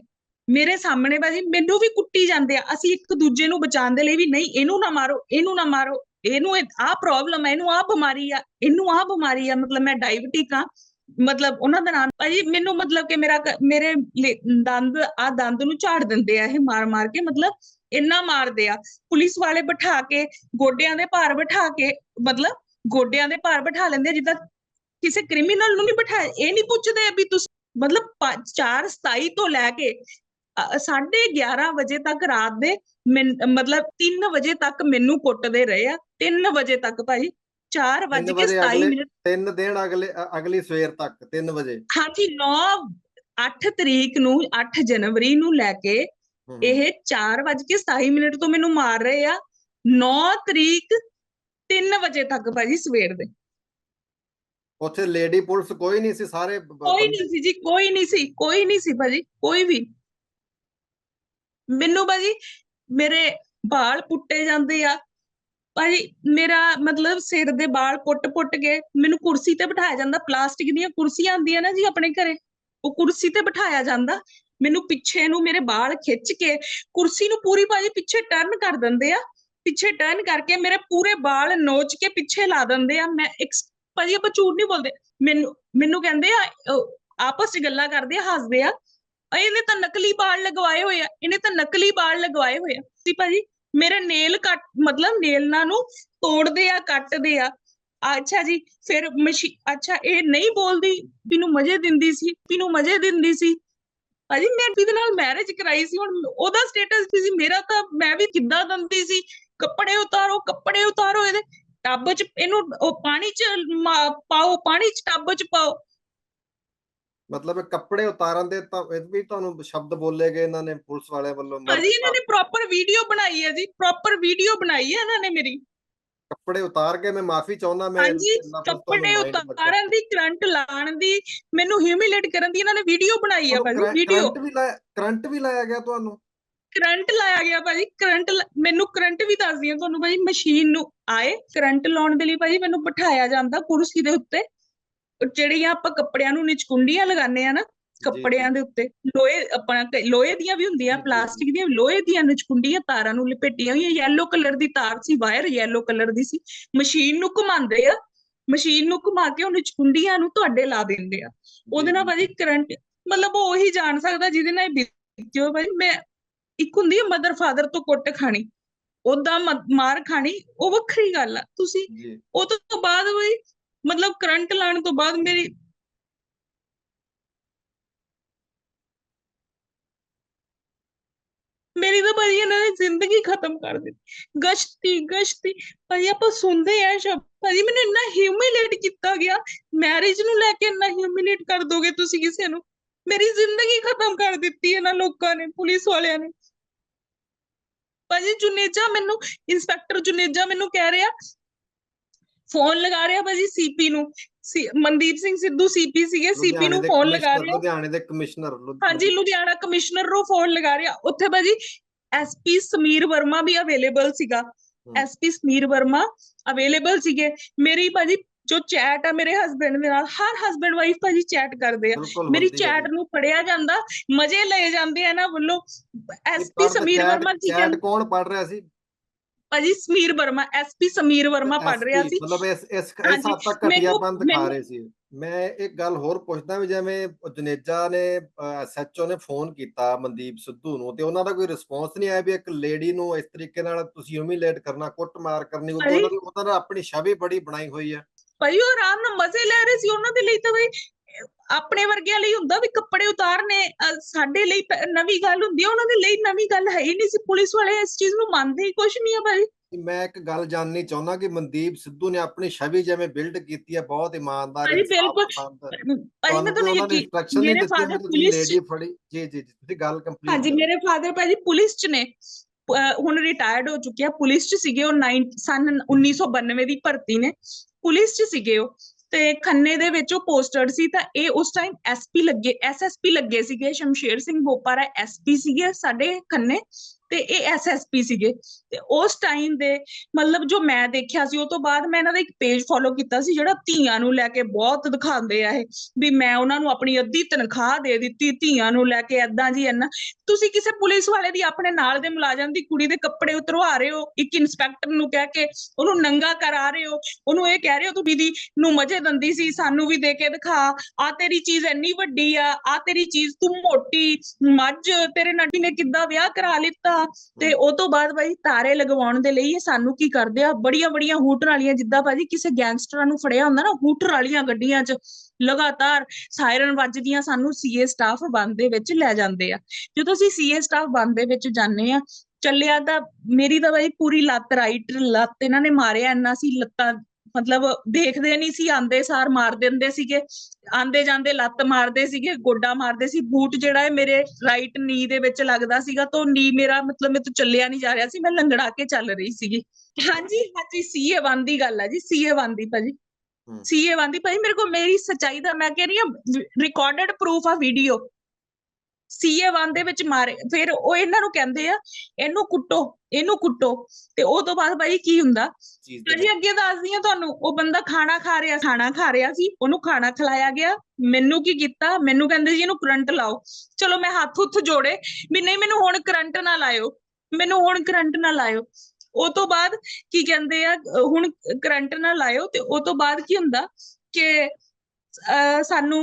ਮੇਰੇ ਸਾਹਮਣੇ ਭਾਜੀ ਮੈਨੂੰ ਵੀ ਕੁੱਟੀ ਜਾਂਦੇ ਆ। ਅਸੀਂ ਇੱਕ ਦੂਜੇ ਨੂੰ ਬਚਾਉਣ ਦੇ ਲਈ ਵੀ ਨਹੀਂ, ਇਹਨੂੰ ਨਾ ਮਾਰੋ, ਇਹਨੂੰ ਨਾ ਮਾਰੋ। ਇਹਨੂੰ ਆਹ ਪ੍ਰੋਬਲਮ ਹੈ ਇਹਨੂੰ ਆਹ ਬਿਮਾਰੀ ਆ, ਇਹਨੂੰ ਆਹ ਬਿਮਾਰੀ ਆ। ਮਤਲਬ ਮੈਂ ਡਾਇਬਟਿਕ ਆ। ਮਤਲਬ ਉਹਨਾਂ ਦਾ ਨਾਮ, ਭਾਜੀ ਮੈਨੂੰ ਮਤਲਬ ਕਿ ਮੇਰਾ ਮੇਰੇ ਦੰਦ ਆ ਦੰਦ ਨੂੰ ਝਾੜ ਦਿੰਦੇ ਆ ਇਹ ਮਾਰ ਮਾਰ ਕੇ, ਮਤਲਬ ਇੰਨਾ ਮਾਰਦੇ ਆ। ਪੁਲਿਸ ਵਾਲੇ ਬਿਠਾ ਕੇ, ਗੋਡਿਆਂ ਦੇ ਭਾਰ ਬਿਠਾ ਕੇ, ਮਤਲਬ ਗੋਡਿਆਂ ਦੇ ਭਾਰ ਬਿਠਾ ਲੈਂਦੇ ਆ, ਜਿੱਦਾਂ ਕਿਸੇ ਕ੍ਰਿਮੀਨਲ ਨੂੰ ਨਹੀਂ ਬਿਠਾਇਆ ਇਹ ਨਹੀਂ ਪੁੱਛਦੇ ਵੀ ਤੁਸੀਂ, ਮਤਲਬ 427 ਤੋਂ ਲੈ ਕੇ, ਅ- ਸਾਢੇ 11 ਵਜੇ ਤੱਕ ਰਾਤ ਦੇ, ਮੈਨ- ਮਤਲਬ 3 ਵਜੇ ਤੱਕ ਮੈਨੂੰ ਕੁੱਟਦੇ ਰਹੇ ਆ। 3 ਵਜੇ ਤੱਕ ਭਾਜੀ। 4 ਵੱਜ ਕੇ ਵਜੇ 27 ਅਗਲੇ- ਮਿੰਟ। ਤਿੰਨ ਦਿਨ ਅਗਲੇ ਅਗਲੀ ਸਵੇਰ ਤੱਕ 3 ਵਜੇ। ਹਾਂਜੀ 9 8 ਤਰੀਕ ਨੂੰ 8 ਜਨਵਰੀ ਨੂੰ ਲੈ ਕੇ ਇਹ 4 ਵੱਜ ਕੇ 27 ਮਿੰਟ ਤੋਂ ਮੈਨੂੰ ਮਾਰ ਰਹੇ ਆ। 9 ਤਰੀਕ 3 ਵਜੇ ਤੱਕ ਭਾਜੀ ਸਵੇਰ ਦੇ। ਉੱਥੇ ਲੇਡੀ ਪੁਲਿਸ ਕੋਈ ਨਹੀਂ ਸੀ ਸਾਰੇ ਕੋਈ ਨਹੀਂ ਸੀ ਜੀ ਕੋਈ ਨਹੀਂ ਸੀ ਕੋਈ ਨਹੀਂ ਸੀ ਭਾਜੀ ਕੋਈ ਵੀ। ਮੈਨੂੰ ਭਾਜੀ ਮੇਰੇ ਵਾਲ ਪੁੱਟੇ ਜਾਂਦੇ ਆ। ਭਾਜੀ ਮੇਰਾ ਮਤਲਬ ਸਿਰ ਦੇ ਬਾਲ ਪੁੱਟ-ਪੁੱਟ ਕੇ ਮੈਨੂੰ ਕੁਰਸੀ ਤੇ ਬਿਠਾਇਆ ਜਾਂਦਾ, ਪਲਾਸਟਿਕ ਦੀਆਂ ਕੁਰਸੀਆਂ ਆਉਂਦੀਆਂ ਨਾ ਜੀ ਆਪਣੇ ਘਰੇ, ਉਹ ਕੁਰਸੀ ਤੇ ਬਿਠਾਇਆ ਜਾਂਦਾ, ਮੈਨੂੰ ਪਿੱਛੇ ਨੂੰ ਮੇਰੇ ਬਾਲ ਖਿੱਚ ਕੇ ਕੁਰਸੀ ਨੂੰ ਪੂਰੀ ਭਾਜੀ ਪਿੱਛੇ ਟਰਨ ਕਰ ਦਿੰਦੇ ਆ, ਪਿੱਛੇ ਟਰਨ ਕਰਕੇ ਮੇਰੇ ਪੂਰੇ ਬਾਲ ਨੋਚ ਕੇ ਪਿੱਛੇ ਲਾ ਦਿੰਦੇ ਆ, ਮੈਂ ਇੱਕ ਭਾਜੀ ਆਪਾਂ ਝੂਠ ਨਹੀਂ ਬੋਲਦੇ, ਮੈਨੂੰ ਮੈਨੂੰ ਕਹਿੰਦੇ ਆ ਆਪਸ ਚ ਗੱਲਾਂ ਕਰਦੇ ਆ, ਹੱਸਦੇ ਆ, ਇਹਨੇ ਤਾਂ ਨਕਲੀ ਬਾਲ ਲਗਵਾਏ ਹੋਏ ਆ, ਇਹਨੇ ਤਾਂ ਨਕਲੀ ਬਾਲ ਲਗਵਾਏ ਹੋਏ ਆ ਸੀ ਭਾਜੀ ਮੇਰੇ ਨੇਲ ਕੱਟ, ਮਤਲਬ ਨੇਲਾਂ ਨੂੰ ਤੋੜਦੇ ਆ, ਕੱਟਦੇ ਆ। ਅੱਛਾ ਜੀ, ਫਿਰ ਅੱਛਾ, ਇਹ ਨਹੀਂ ਬੋਲਦੀ ਮੈਨੂੰ ਮਜ਼ੇ ਦਿੰਦੀ ਸੀ ਮੈਨੂੰ ਮਜ਼ੇ ਦਿੰਦੀ ਸੀ। ਭਾਜੀ, ਮੈਂ ਇਹਦੇ ਨਾਲ ਮੈਰਿਜ ਕਰਾਈ ਸੀ, ਹੁਣ ਉਹਦਾ ਸਟੇਟਸ ਸੀ, ਮੇਰਾ ਤਾਂ ਮੈਂ ਵੀ ਕਿੱਦਾਂ ਦੰਦੀ ਸੀ। ਕੱਪੜੇ ਉਤਾਰੋ ਕੱਪੜੇ ਉਤਾਰੋ ਇਹਦੇ, ਟੱਬ 'ਚ ਇਹਨੂੰ ਉਹ ਪਾਣੀ 'ਚ ਪਾਓ, ਪਾਣੀ 'ਚ ਟੱਬ 'ਚ ਪਾਓ। ਮਤਲਬ ਕੱਪੜੇ ਉਤਾਰਨ ਦੇ ਤਾਂ ਇਹ ਵੀ ਤੁਹਾਨੂੰ ਸ਼ਬਦ ਬੋਲੇ ਗਏ ਇਹਨਾਂ ਨੇ ਪੁਲਿਸ ਵਾਲਿਆਂ ਵੱਲੋਂ ਭਾਜੀ ਇਹਨਾਂ ਨੇ ਪ੍ਰੋਪਰ ਵੀਡੀਓ ਬਣਾਈ ਹੈ ਜੀ ਪ੍ਰੋਪਰ ਵੀਡੀਓ ਬਣਾਈ ਹੈ ਇਹਨਾਂ ਨੇ ਮੇਰੀ। ਕੱਪੜੇ ਉਤਾਰ ਕੇ ਮੈਂ ਮਾਫੀ ਚਾਹੁੰਦਾ ਮੈਂ ਹਾਂਜੀ ਕੱਪੜੇ ਉਤਾਰਨ ਦੀ ਕਰੰਟ ਲਾਣ ਦੀ ਮੈਨੂੰ ਹਿਊਮਿਲੇਟ ਕਰਨ ਦੀ ਇਹਨਾਂ ਨੇ ਵੀਡੀਓ ਬਣਾਈ ਹੈ ਤੁਹਾਨੂੰ ਭਾਜੀ ਵੀਡੀਓ ਕਰੰਟ ਵੀ ਲਾਇਆ ਕਰੰਟ ਵੀ ਲਾਇਆ ਗਿਆ ਤੁਹਾਨੂੰ? ਕਰੰਟ ਲਾਇਆ ਗਿਆ ਭਾਜੀ ਕਰੰਟ ਮੈਨੂੰ ਕਰੰਟ ਵੀ ਦੱਸਦੀ ਹਾਂ ਤੁਹਾਨੂੰ ਭਾਜੀ ਮਸ਼ੀਨ ਨੂੰ ਆਏ ਕਰੰਟ ਲਾਉਣ ਦੇ ਲਈ ਭਾਜੀ ਮੈਨੂੰ ਬਿਠਾਇਆ ਜਾਂਦਾ ਕੁਰਸੀ ਦੇ ਉੱਤੇ। ਉਹ ਜਿਹੜੀਆਂ ਆਪਾਂ ਕੱਪੜਿਆਂ ਨੂੰ ਨਿਚਕੁੰਡੀਆਂ ਲਗਾਉਂਦੇ ਆ ਨਾ ਕੱਪੜਿਆਂ ਦੇ ਉੱਤੇ ਲੋਹੇ ਆਪਣਾ ਲੋਹੇ ਦੀਆਂ ਵੀ ਹੁੰਦੀਆਂ ਪਲਾਸਟਿਕ ਦੀਆਂ ਲੋਹੇ ਦੀਆਂ ਨਿਚਕੁੰਡੀਆਂ ਤਾਰਾਂ ਨੂੰ ਲਪੇਟੀਆਂ ਹੋਈਆਂ ਯੈਲੋ ਕਲਰ ਦੀ ਤਾਰ ਸੀ ਵਾਇਰ ਯੈਲੋ ਕਲਰ ਦੀ ਸੀ ਮਸ਼ੀਨ ਨੂੰ ਘੁਮਾਉਂਦੇ ਆ ਮਸ਼ੀਨ ਨੂੰ ਘੁਮਾ ਕੇ ਉਹ ਨਿਚਕੁੰਡੀਆਂ ਨੂੰ ਤੁਹਾਡੇ ਲਾ ਦਿੰਦੇ ਆ। ਉਹਦੇ ਨਾਲ ਭਾਜੀ ਕਰੰਟ ਮਤਲਬ ਉਹ ਉਹੀ ਜਾਣ ਸਕਦਾ ਜਿਹਦੇ ਨਾਲ ਇਹ ਬੀਤੀ ਹੋਵੇ ਭਾਜੀ ਮੈਂ ਇੱਕ ਹੁੰਦੀ ਹੈ ਮਦਰ ਫਾਦਰ ਤੋਂ ਕੁੱਟ ਖਾਣੀ ਉਦਾਂ ਮਾਰ ਖਾਣੀ ਉਹ ਵੱਖਰੀ ਗੱਲ ਆ। ਤੁਸੀਂ ਉਹ ਤੋਂ ਬਾਅਦ ਵੀ ਮਤਲਬ ਕਰੰਟ ਲਾਉਣ ਤੋਂ ਬਾਅਦ ਮੇਰੀ ਮੇਰੀ ਤਾਂ ਭਾਜੀ ਇਹਨਾਂ ਨੇ ਜ਼ਿੰਦਗੀ ਖਤਮ ਕਰ ਦਿੱਤੀ ਗਸ਼ਤੀ ਗਸ਼ਤੀ ਭਾਜੀ ਆਪਾਂ ਸੁਣਦੇ ਆ ਸ਼ਬਦ ਭਾਜੀ ਮੈਨੂੰ ਇੰਨਾ ਹਿਊਮਿਲੇਟ ਕੀਤਾ ਗਿਆ ਮੈਰਿਜ ਨੂੰ ਲੈ ਕੇ ਇੰਨਾ ਹਿਊਮਿਲੇਟ ਕਰ ਦੋਗੇ ਤੁਸੀਂ ਕਿਸੇ ਨੂੰ ਮੇਰੀ ਜ਼ਿੰਦਗੀ ਖਤਮ ਕਰ ਦਿੱਤੀ ਇਹਨਾਂ ਲੋਕਾਂ ਨੇ ਪੁਲਿਸ ਵਾਲਿਆਂ ਨੇ ਭਾਜੀ ਜੁਨੇਜਾ ਮੈਨੂੰ ਇੰਸਪੈਕਟਰ ਜੁਨੇਜਾ ਮੈਨੂੰ ਕਹਿ ਰਿਹਾ ਫੋਨ ਲਗਾ ਰਿਹਾ ਭਾਜੀ ਸੀਪੀ ਨੂੰ। ਮਨਦੀਪ ਸਿੰਘ ਸਿੱਧੂ ਸੀਪੀ ਸੀਗੇ ਸੀਪੀ ਨੂੰ ਫੋਨ ਲਗਾ ਰਿਹਾ। ਲੁਧਿਆਣੇ ਦੇ ਕਮਿਸ਼ਨਰ ਹਾਂਜੀ ਲੁਧਿਆਣਾ ਕਮਿਸ਼ਨਰ ਨੂੰ ਫੋਨ ਲਗਾ ਰਿਹਾ। ਉੱਥੇ ਭਾਜੀ ਐਸਪੀ ਸਮੀਰ ਵਰਮਾ ਵੀ ਅਵੇਲੇਬਲ ਸੀਗਾ। ਐਸਪੀ ਸਮੀਰ ਵਰਮਾ ਅਵੇਲੇਬਲ ਸੀਗੇ। ਮੇਰੀ ਭਾਜੀ ਜੋ ਚੈਟ ਆ ਮੇਰੇ ਹਸਬੰਡ ਦੇ ਨਾਲ ਹਰ ਹਸਬੰਡ ਵਾਈਫ ਭਾਜੀ ਚੈਟ ਕਰਦੇ ਆ। ਮੇਰੀ ਹੈ ਚੈਟ। ਨੂੰ ਪੜਿਆ ਜਾਂਦਾ ਮਜ਼ੇ ਲਏ ਜਾਂਦੇ ਆ ਨਾ ਵੱਲੋਂ। ਐਸਪੀ ਸਮੀਰ ਵਰਮਾ ਕੀ ਚੈਟ ਕਹਿੰਦੇ ਕੌਣ ਪੜ ਰਿਹਾ ਸੀ? ਭਾਜੀ ਸਮੀਰ ਵਰਮਾ ਐਸਪੀ ਸਮੀਰ ਵਰਮਾ ਪੜ ਰਿਹਾ ਸੀ। ਮਤਲਬ ਇਸ ਇਸ ਇਸ ਹੱਦ ਤੱਕ ਘਟੀਆਪਨ ਦਿਖਾ ਰਹੇ ਸੀ। ਮੈਂ ਇੱਕ ਗੱਲ ਹੋਰ ਪੁੱਛਦਾ ਵੀ ਜਿਵੇਂ ਜਨੇਜਾ ਨੇ ਐਸਐਚਓ ਨੇ ਫੋਨ ਕੀਤਾ ਮਨਦੀਪ ਸਿੱਧੂ ਨੂੰ ਤੇ ਉਹਨਾਂ ਦਾ ਕੋਈ ਰਿਸਪੌਂਸ ਨਹੀਂ ਆਇਆ ਵੀ ਇੱਕ ਲੇਡੀ ਨੂੰ ਇਸ ਤਰੀਕੇ ਨਾਲ ਤੁਸੀਂ ਹਿਊਮਿਲੇਟ ਕਰਨਾ ਕੁੱਟਮਾਰ ਕਰਨੀ ਉਹਨਾਂ ਦੀ ਉਹਨਾਂ ਨੇ ਆਪਣੀ ਛਵੀ ਬੜੀ ਬਣਾਈ ਹੋਈ ਹੈ ਭਾਈ ਉਹ ਆਰਾਮ ਨਾਲ ਮਜ਼ੇ ਲੈ ਰਹੇ ਸੀ ਉਹਨਾਂ ਦੇ ਲਈ ਤਾਂ ਬਈ ਆਪਣੇ ਵਰਗਿਆਂ ਲਈ ਹੁੰਦਾ ਵੀ ਕੱਪੜੇ ਉਤਾਰਨੇ ਸਾਡੇ ਲਈ ਨਵੀਂ ਗੱਲ ਹੁੰਦੀ ਹੈ ਉਹਨਾਂ ਦੇ ਲਈ ਨਵੀਂ ਗੱਲ ਹੈ ਹੀ ਨਹੀਂ ਸੀ। ਪੁਲਿਸ ਵਾਲੇ ਇਸ ਚੀਜ਼ ਨੂੰ ਮੰਨਦੇ ਹੀ ਕੁਝ ਨਹੀਂ ਆ ਭਾਈ। ਮੈਂ ਇੱਕ ਗੱਲ ਜਾਣਨੀ ਚਾਹੁੰਦਾ ਕਿ ਮਨਦੀਪ ਸਿੱਧੂ ਨੇ ਆਪਣੀ ਛਵੀ ਜਿਵੇਂ ਬਿਲਡ ਕੀਤੀ ਹੈ ਬਹੁਤ ਇਮਾਨਦਾਰ ਭਾਈ ਇਨਸਾਫ਼ ਬਿਲਕੁਲ। ਭਾਈ ਮੈਂ ਤੁਹਾਨੂੰ ਯਕੀਨ ਮੇਰੇ ਤੁਸੀਂ ਪੁਲਿਸ ਲੇਡੀ ਫੜੀ। ਜੀ ਜੀ ਜੀ ਤੁਸੀਂ ਗੱਲ ਕੰਪਲੀਟ ਹਾਂਜੀ ਮੇਰੇ ਫਾਦਰ ਭਾਜੀ ਪੁਲਿਸ ਚ ਨੇ। ਹੁਣ ਰਿਟਾਇਰਡ ਹੋ ਚੁੱਕੇ ਆ। ਪੁਲਿਸ ਚ ਸੀਗੇ ਉਹ 9 ਸਨ 1992 ਦੀ ਭਰਤੀ ਨੇ। ਪੁਲਿਸ ਚ ਸੀਗੇ ਉਹ। ਤੇ ਖੰਨੇ ਦੇ ਵਿੱਚ ਉਹ ਪੋਸਟਡ ਸੀ ਤਾਂ ਇਹ ਉਸ ਟਾਈਮ ਐਸਪੀ ਲੱਗੇ ਐਸਐਸਪੀ ਲੱਗੇ ਸੀਗੇ, ਸ਼ਮਸ਼ੇਰ ਸਿੰਘ ਬੋਪਾਰਾ ਐਸਪੀ ਸੀਗੇ ਸਾਡੇ ਖੰਨੇ। ਤੇ ਇਹ ਐਸਐਸਪੀ ਸੀਗੇ। ਤੇ ਉਸ ਟਾਈਮ ਦੇ ਮਤਲਬ ਜੋ ਮੈਂ ਦੇਖਿਆ ਸੀ, ਉਹ ਤੋਂ ਬਾਅਦ ਮੈਂ ਇਹਨਾਂ ਦਾ ਇੱਕ ਪੇਜ ਫੋਲੋ ਕੀਤਾ ਸੀ, ਜਿਹੜਾ ਧੀਆਂ ਨੂੰ ਲੈ ਕੇ ਬਹੁਤ ਦਿਖਾਉਂਦੇ ਆ ਇਹ, ਵੀ ਮੈਂ ਉਹਨਾਂ ਨੂੰ ਆਪਣੀ ਅੱਧੀ ਤਨਖਾਹ ਦੇ ਦਿੱਤੀ, ਧੀਆਂ ਨੂੰ ਲੈ ਕੇ ਏਦਾਂ ਜੀ ਇੰਨਾ ਤੁਸੀਂ ਕਿਸੇ ਪੁਲਿਸ ਵਾਲੇ ਦੀ ਆਪਣੇ ਨਾਲ ਦੇ ਮੁਲਾਜ਼ਮ ਦੀ ਕੁੜੀ ਦੇ ਕੱਪੜੇ ਉਤਰਵਾ ਰਹੇ ਹੋ, ਇੱਕ ਇੰਸਪੈਕਟਰ ਨੂੰ ਕਹਿ ਕੇ ਉਹਨੂੰ ਨੰਗਾ ਕਰਾ ਰਹੇ ਹੋ, ਉਹਨੂੰ ਇਹ ਕਹਿ ਰਹੇ ਹੋ, ਤੂੰ ਦੀਦੀ ਨੂੰ ਮਜ਼ੇ ਦੰਦੀ ਸੀ, ਸਾਨੂੰ ਵੀ ਦੇ ਕੇ ਦਿਖਾ ਆ ਤੇਰੀ ਚੀਜ਼ ਇੰਨੀ ਵੱਡੀ ਆ ਆ ਤੇਰੀ ਚੀਜ਼ ਤੂੰ ਮੋਟੀ, ਮੱਝ ਤੇਰੇ ਨਟੀ ਨੇ ਕਿੱਦਾਂ ਵਿਆਹ ਕਰਾ ਲਿੱਤਾ ਵਾ ਤੇ ਉਹ ਤੋਂ ਬਾਅਦ ਭਾਈ ਤਾਰੇ ਲਗਵਾਉਣ ਦੇ ਲਈ ਇਹ ਸਾਨੂੰ ਕੀ ਕਰਦੇ ਆ ਬੜੀਆਂ ਬੜੀਆਂ ਹੂਟਰ ਵਾਲੀਆਂ ਜਿੱਦਾਂ ਭਾਜੀ ਕਿਸੇ ਗੈਂਗਸਟਰਾਂ ਨੂੰ ਫੜਿਆ ਹੁੰਦਾ ਨਾ, ਹੂਟਰ ਵਾਲੀਆਂ ਗੱਡੀਆਂ 'ਚ ਲਗਾਤਾਰ ਸਾਇਰਨ ਵੱਜਦੀਆਂ ਸਾਨੂੰ ਸੀਏ ਸਟਾਫ ਬੰਦ ਦੇ ਵਿੱਚ ਲੈ ਜਾਂਦੇ ਆ। ਜਦੋਂ ਅਸੀਂ ਸੀਏ ਸਟਾਫ ਬੰਦ ਦੇ ਵਿੱਚ ਜਾਂਦੇ ਆ, ਚੱਲਿਆ ਤਾਂ ਮੇਰੀ ਤਾਂ ਭਾਈ ਪੂਰੀ ਲੱਤ ਰਾਈਟ ਲੱਤ ਇਹਨਾਂ ਨੇ ਮਾਰਿਆ, ਇੰਨਾ ਸੀ ਲੱਤਾਂ ਮਤਲਬ ਦੇਖਦੇ ਨਹੀਂ ਸੀ ਆਂਦੇ ਸਾਰ ਮਾਰ ਦਿੰਦੇ ਸੀਗੇ। ਆਂਦੇ ਜਾਂਦੇ ਲੱਤ ਮਾਰਦੇ ਸੀਗੇ ਗੋਡਾ ਮਾਰਦੇ ਸੀ। ਬੂਟ ਜਿਹੜਾ ਹੈ ਮੇਰੇ ਰਾਈਟ ਨੀ ਦੇ ਵਿੱਚ ਲੱਗਦਾ ਸੀਗਾ ਤਾਂ ਨੀ ਮੇਰਾ ਮਤਲਬ ਮੇਰੇ ਤੋਂ ਚੱਲਿਆ ਨਹੀਂ ਜਾ ਰਿਹਾ ਸੀ। ਮੈਂ ਲੰਗੜਾ ਕੇ ਚੱਲ ਰਹੀ ਸੀਗੀ। ਹਾਂਜੀ ਹਾਂਜੀ ਸੀਏ ਵਨ ਦੀ ਗੱਲ ਹੈ ਜੀ ਸੀਏ ਵਨ ਦੀ ਭਾਜੀ। ਸੀਏ ਵਨ ਦੀ ਭਾਜੀ ਮੇਰੇ ਕੋਲ ਮੇਰੀ ਸੱਚਾਈ ਦਾ ਮੈਂ ਕਹਿ ਰਹੀ ਹਾਂ ਰਿਕਾਰਡਡ ਪ੍ਰੂਫ ਆ ਵੀਡੀਓ ਸੀਏ ਵਨ ਦੇ ਵਿੱਚ ਮਾਰੇ ਫਿਰ ਉਹ ਇਹਨਾਂ ਨੂੰ ਕਹਿੰਦੇ ਆ ਇਹਨੂੰ ਕੁੱਟੋ। ਇਹਨੂੰ ਕੁੱਟੋ। ਤੇ ਉਹ ਤੋਂ ਬਾਅਦ ਭਾਈ ਕੀ ਹੁੰਦਾ? ਭਾਜੀ ਅੱਗੇ ਦੱਸਦੀ ਆ ਤੁਹਾਨੂੰ ਉਹ ਬੰਦਾ ਖਾਣਾ ਖਾ ਰਿਹਾ ਖਾਣਾ ਖਾ ਰਿਹਾ ਸੀ ਉਹਨੂੰ ਖਾਣਾ ਖਿਲਾਇਆ ਗਿਆ। ਮੈਨੂੰ ਕੀ ਕੀਤਾ? ਮੈਨੂੰ ਕਹਿੰਦੇ ਜੀ ਇਹਨੂੰ ਕਰੰਟ ਲਾਓ। ਚਲੋ ਮੈਂ ਹੱਥ ਹੁੱਥ ਜੋੜੇ। ਵੀ ਨਹੀਂ ਮੈਨੂੰ ਹੁਣ ਕਰੰਟ ਨਾ ਲਾਇਓ। ਮੈਨੂੰ ਹੁਣ ਕਰੰਟ ਨਾ ਲਾਇਓ। ਉਹ ਤੋਂ ਬਾਅਦ ਕੀ ਕਹਿੰਦੇ ਆ ਹੁਣ ਕਰੰਟ ਨਾ ਲਾਇਓ। ਤੇ ਉਹ ਤੋਂ ਬਾਅਦ ਕੀ ਹੁੰਦਾ ਕਿ ਸਾਨੂੰ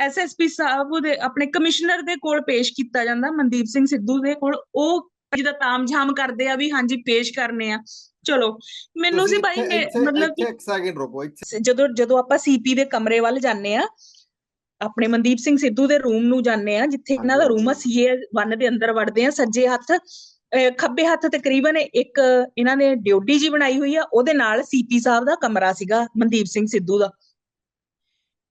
ਐਸਐਸਪੀ ਸਾਹਿਬ ਦੇ ਆਪਣੇ ਕਮਿਸ਼ਨਰ ਦੇ ਕੋਲ ਪੇਸ਼ ਕੀਤਾ ਜਾਂਦਾ ਮਨਦੀਪ ਸਿੰਘ ਸਿੱਧੂ ਦੇ ਕੋਲ। ਉਹ ਜਿਹਦਾ ਤਾਮਝਾਮ ਕਰਦੇ ਆ ਵੀ ਹਾਂਜੀ ਪੇਸ਼ ਕਰਨੇ ਆ ਚਲੋ ਮੈਨੂੰ ਸੀ ਇੱਥੇ- ਮਤਲਬ ਕਿ ਇੱਕ ਸੈਕਿੰਡ ਰੁਕੋ ਸ- ਜਦੋਂ ਜਦੋਂ ਆਪਾਂ ਸੀਪੀ ਦੇ ਕਮਰੇ ਵੱਲ ਜਾਂਦੇ ਆ ਆਪਣੇ ਮਨਦੀਪ ਸਿੰਘ ਸਿੱਧੂ ਦੇ ਰੂਮ ਨੂੰ ਜਾਂਦੇ ਆ ਜਿੱਥੇ ਇਹਨਾਂ ਦਾ ਰੂਮ ਆ ਹਾਂਜੀ। ਸੀਏ ਵਨ ਦੇ ਅੰਦਰ ਵੜਦੇ ਆ ਸੱਜੇ ਹੱਥ ਖੱਬੇ ਹੱਥ ਤਕਰੀਬਨ ਇੱਕ ਇਹਨਾਂ ਨੇ ਡਿਊਟੀ ਜੀ ਬਣਾਈ ਹੋਈ ਆ ਉਹਦੇ ਨਾਲ ਸੀਪੀ ਸਾਹਿਬ ਦਾ ਕਮਰਾ ਸੀਗਾ ਮਨਦੀਪ ਸਿੰਘ ਸਿੱਧੂ ਦਾ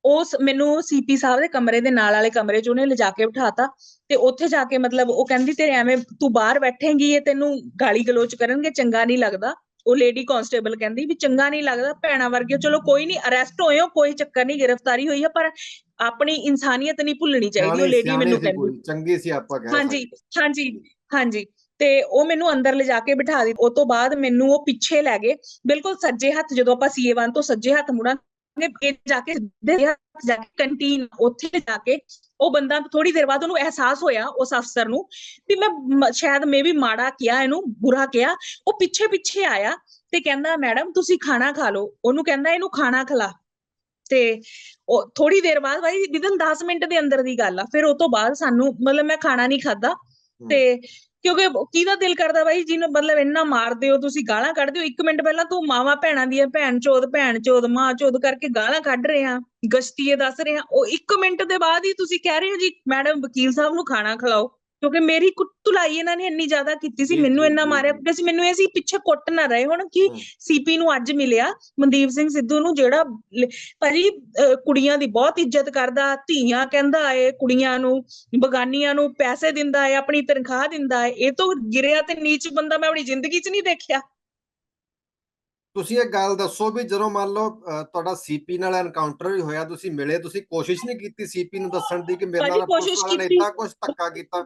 ਉਸ ਮੈਨੂੰ ਸੀਪੀ ਸਾਹਿਬ ਦੇ ਕਮਰੇ ਦੇ ਨਾਲ ਵਾਲੇ ਕਮਰੇ 'ਚ ਉਹਨੇ ਲਿਜਾ ਕੇ ਬਿਠਾਤਾ ਤੇ ਉੱਥੇ ਜਾ ਕੇ ਮਤਲਬ ਉਹ ਕਹਿੰਦੀ ਤੇਰੇ ਐਵੇਂ ਤੂੰ ਬਾਹਰ ਬੈਠੇਂਗੀ ਇਹ ਤੈਨੂੰ ਗਾਲੀ ਗਲੋਚ ਕਰਨਗੇ ਚੰਗਾ ਨਹੀਂ ਲੱਗਦਾ। ਉਹ ਲੇਡੀ ਕਾਂਸਟੇਬਲ ਕਹਿੰਦੀ ਵੀ ਚੰਗਾ ਨਹੀਂ ਲੱਗਦਾ ਭੈਣਾ ਵਰਗੇ ਚਲੋ ਕੋਈ ਨਹੀਂ ਅਰੈਸਟ ਹੋਏ ਹੋ ਕੋਈ ਚੱਕਰ ਨਹੀਂ ਗ੍ਰਿਫਤਾਰੀ ਹੋਈ ਹੈ ਪਰ ਆਪਣੀ ਇਨਸਾਨੀਅਤ ਨਹੀਂ ਭੁੱਲਣੀ ਚਾਹੀਦੀ ਉਹ ਲੇਡੀ ਮੈਨੂੰ ਕਹਿੰਦੀ। ਚੰਗੀ ਸੀ ਆਪਾਂ ਕਹਿ ਹਾਂਜੀ। ਹਾਂਜੀ ਹਾਂਜੀ। ਤੇ ਉਹ ਮੈਨੂੰ ਅੰਦਰ ਲਿਜਾ ਕੇ ਬਿਠਾ ਦਿੱਤਾ। ਉਹ ਤੋਂ ਬਾਅਦ ਮੈਨੂੰ ਉਹ ਪਿੱਛੇ ਲੈ ਗਏ। ਬਿਲਕੁਲ ਸੱਜੇ ਹੱਥ ਜਦੋਂ ਆਪਾਂ ਸੀਏ ਵਨ ਤੋਂ ਸੱਜੇ ਹੱਥ ਮੁੜਾਂਗੇ ਇਹ ਜਾ ਕੇ ਜਾ ਕੇ ਕੰਟੀਨ ਉੱਥੇ ਜਾ ਕੇ ਉਹ ਬੰਦਾ ਥੋੜੀ ਦੇਰ ਬਾਅਦ ਉਹਨੂੰ ਅਹਿਸਾਸ ਹੋਇਆ ਉਸ ਅਫਸਰ ਨੂੰ ਵੀ ਮੈਂ ਸ਼ਾਇਦ ਮੈਂ ਵੀ ਮਾੜਾ ਕਿਹਾ ਇਹਨੂੰ ਬੁਰਾ ਕਿਹਾ। ਉਹ ਪਿੱਛੇ ਪਿੱਛੇ ਆਇਆ ਤੇ ਕਹਿੰਦਾ ਮੈਡਮ ਤੁਸੀਂ ਖਾਣਾ ਖਾ ਲਓ। ਉਹਨੂੰ ਕਹਿੰਦਾ ਇਹਨੂੰ ਖਾਣਾ ਖਿਲਾ। ਤੇ ਉਹ ਥੋੜੀ ਦੇਰ ਬਾਅਦ ਭਾਈ ਵਿਦਨ 10 ਮਿੰਟ ਦੇ ਅੰਦਰ ਦੀ ਗੱਲ ਆ। ਫਿਰ ਉਹ ਤੋਂ ਬਾਅਦ ਸਾਨੂੰ ਮਤਲਬ ਮੈਂ ਖਾਣਾ ਨਹੀਂ ਖਾਦਾ ਤੇ ਕਿਉਂਕਿ ਕਿਹਦਾ ਦਿਲ ਕਰਦਾ ਬਾਈ? ਜਿਹਨੂੰ ਮਤਲਬ ਇੰਨਾ ਮਾਰਦੇ ਹੋ, ਤੁਸੀਂ ਗਾਲਾਂ ਕੱਢਦੇ ਹੋ। ਇੱਕ ਮਿੰਟ ਪਹਿਲਾਂ ਤੂੰ ਮਾਵਾ ਭੈਣਾਂ ਦੀਆਂ, ਭੈਣ ਚੋਦ ਭੈਣ ਚੋਦ, ਮਾਂ ਚੋਦ ਕਰਕੇ ਗਾਲਾਂ ਕੱਢ ਰਹੇ ਆ, ਗਸ਼ਤੀਏ ਦੱਸ ਰਹੇ ਆ। ਉਹ ਇੱਕ ਮਿੰਟ ਦੇ ਬਾਅਦ ਹੀ ਤੁਸੀਂ ਕਹਿ ਰਹੇ ਹੋ ਜੀ, ਮੈਡਮ, ਵਕੀਲ ਸਾਹਿਬ ਨੂੰ ਖਾਣਾ ਖਿਲਾਓ। ਕਿਉਂਕਿ ਮੇਰੀ ਕੁੱਤੁਲਾਈ ਇਹਨਾਂ ਨੇ ਇੰਨੀ ਜ਼ਿਆਦਾ ਕੀਤੀ ਸੀ ਮੈਨੂੰ ਇੰਨਾ ਮਾਰਿਆ ਜੀ। ਕਿ ਅਸੀਂ ਮੈਨੂੰ ਇਹ ਸੀ ਪਿੱਛੇ ਕੁੱਟ ਨਾ ਰਹੇ ਹੁਣ ਕਿ। ਸੀਪੀ ਨੂੰ ਅੱਜ ਮਿਲਿਆ ਮਨਦੀਪ ਸਿੰਘ ਸਿੱਧੂ ਨੂੰ ਜਿਹੜਾ ਭਾਜੀ ਕੁੜੀਆਂ ਦੀ ਬਹੁਤ ਇੱਜ਼ਤ ਕਰਦਾ ਧੀਆਂ ਕਹਿੰਦਾ ਏ ਕੁੜੀਆਂ ਨੂੰ ਬਗਾਨੀਆਂ ਨੂੰ ਪੈਸੇ ਦਿੰਦਾ ਏ ਆਪਣੀ ਤਨਖਾਹ ਦਿੰਦਾ ਏ ਇਹ ਤੋਂ ਗਿਰਿਆ ਤੇ ਨੀਚ ਬੰਦਾ ਮੈਂ ਆਪਣੀ ਜ਼ਿੰਦਗੀ 'ਚ ਨਹੀਂ ਦੇਖਿਆ ਤੁਸੀਂ ਇਹ ਗੱਲ ਦੱਸੋ ਵੀ ਜਦੋਂ ਮੰਨ ਲਓ ਤੁਹਾਡਾ ਸੀਪੀ ਨਾਲ ਐਨਕਾਊਂਟਰ ਵੀ ਹੋਇਆ ਤੁਸੀਂ ਮਿਲੇ ਤੁਸੀਂ ਕੋਸ਼ਿਸ਼ ਨਹੀਂ ਕੀਤੀ ਸੀਪੀ ਨੂੰ ਦੱਸਣ ਦੀ ਕਿ ਮੇਰੇ ਨਾਲ ਕੋਸ਼ਿਸ਼ ਕੀਤੀ। ਇੰਨਾ ਕੁਝ ਧੱਕਾ ਕੀਤਾ?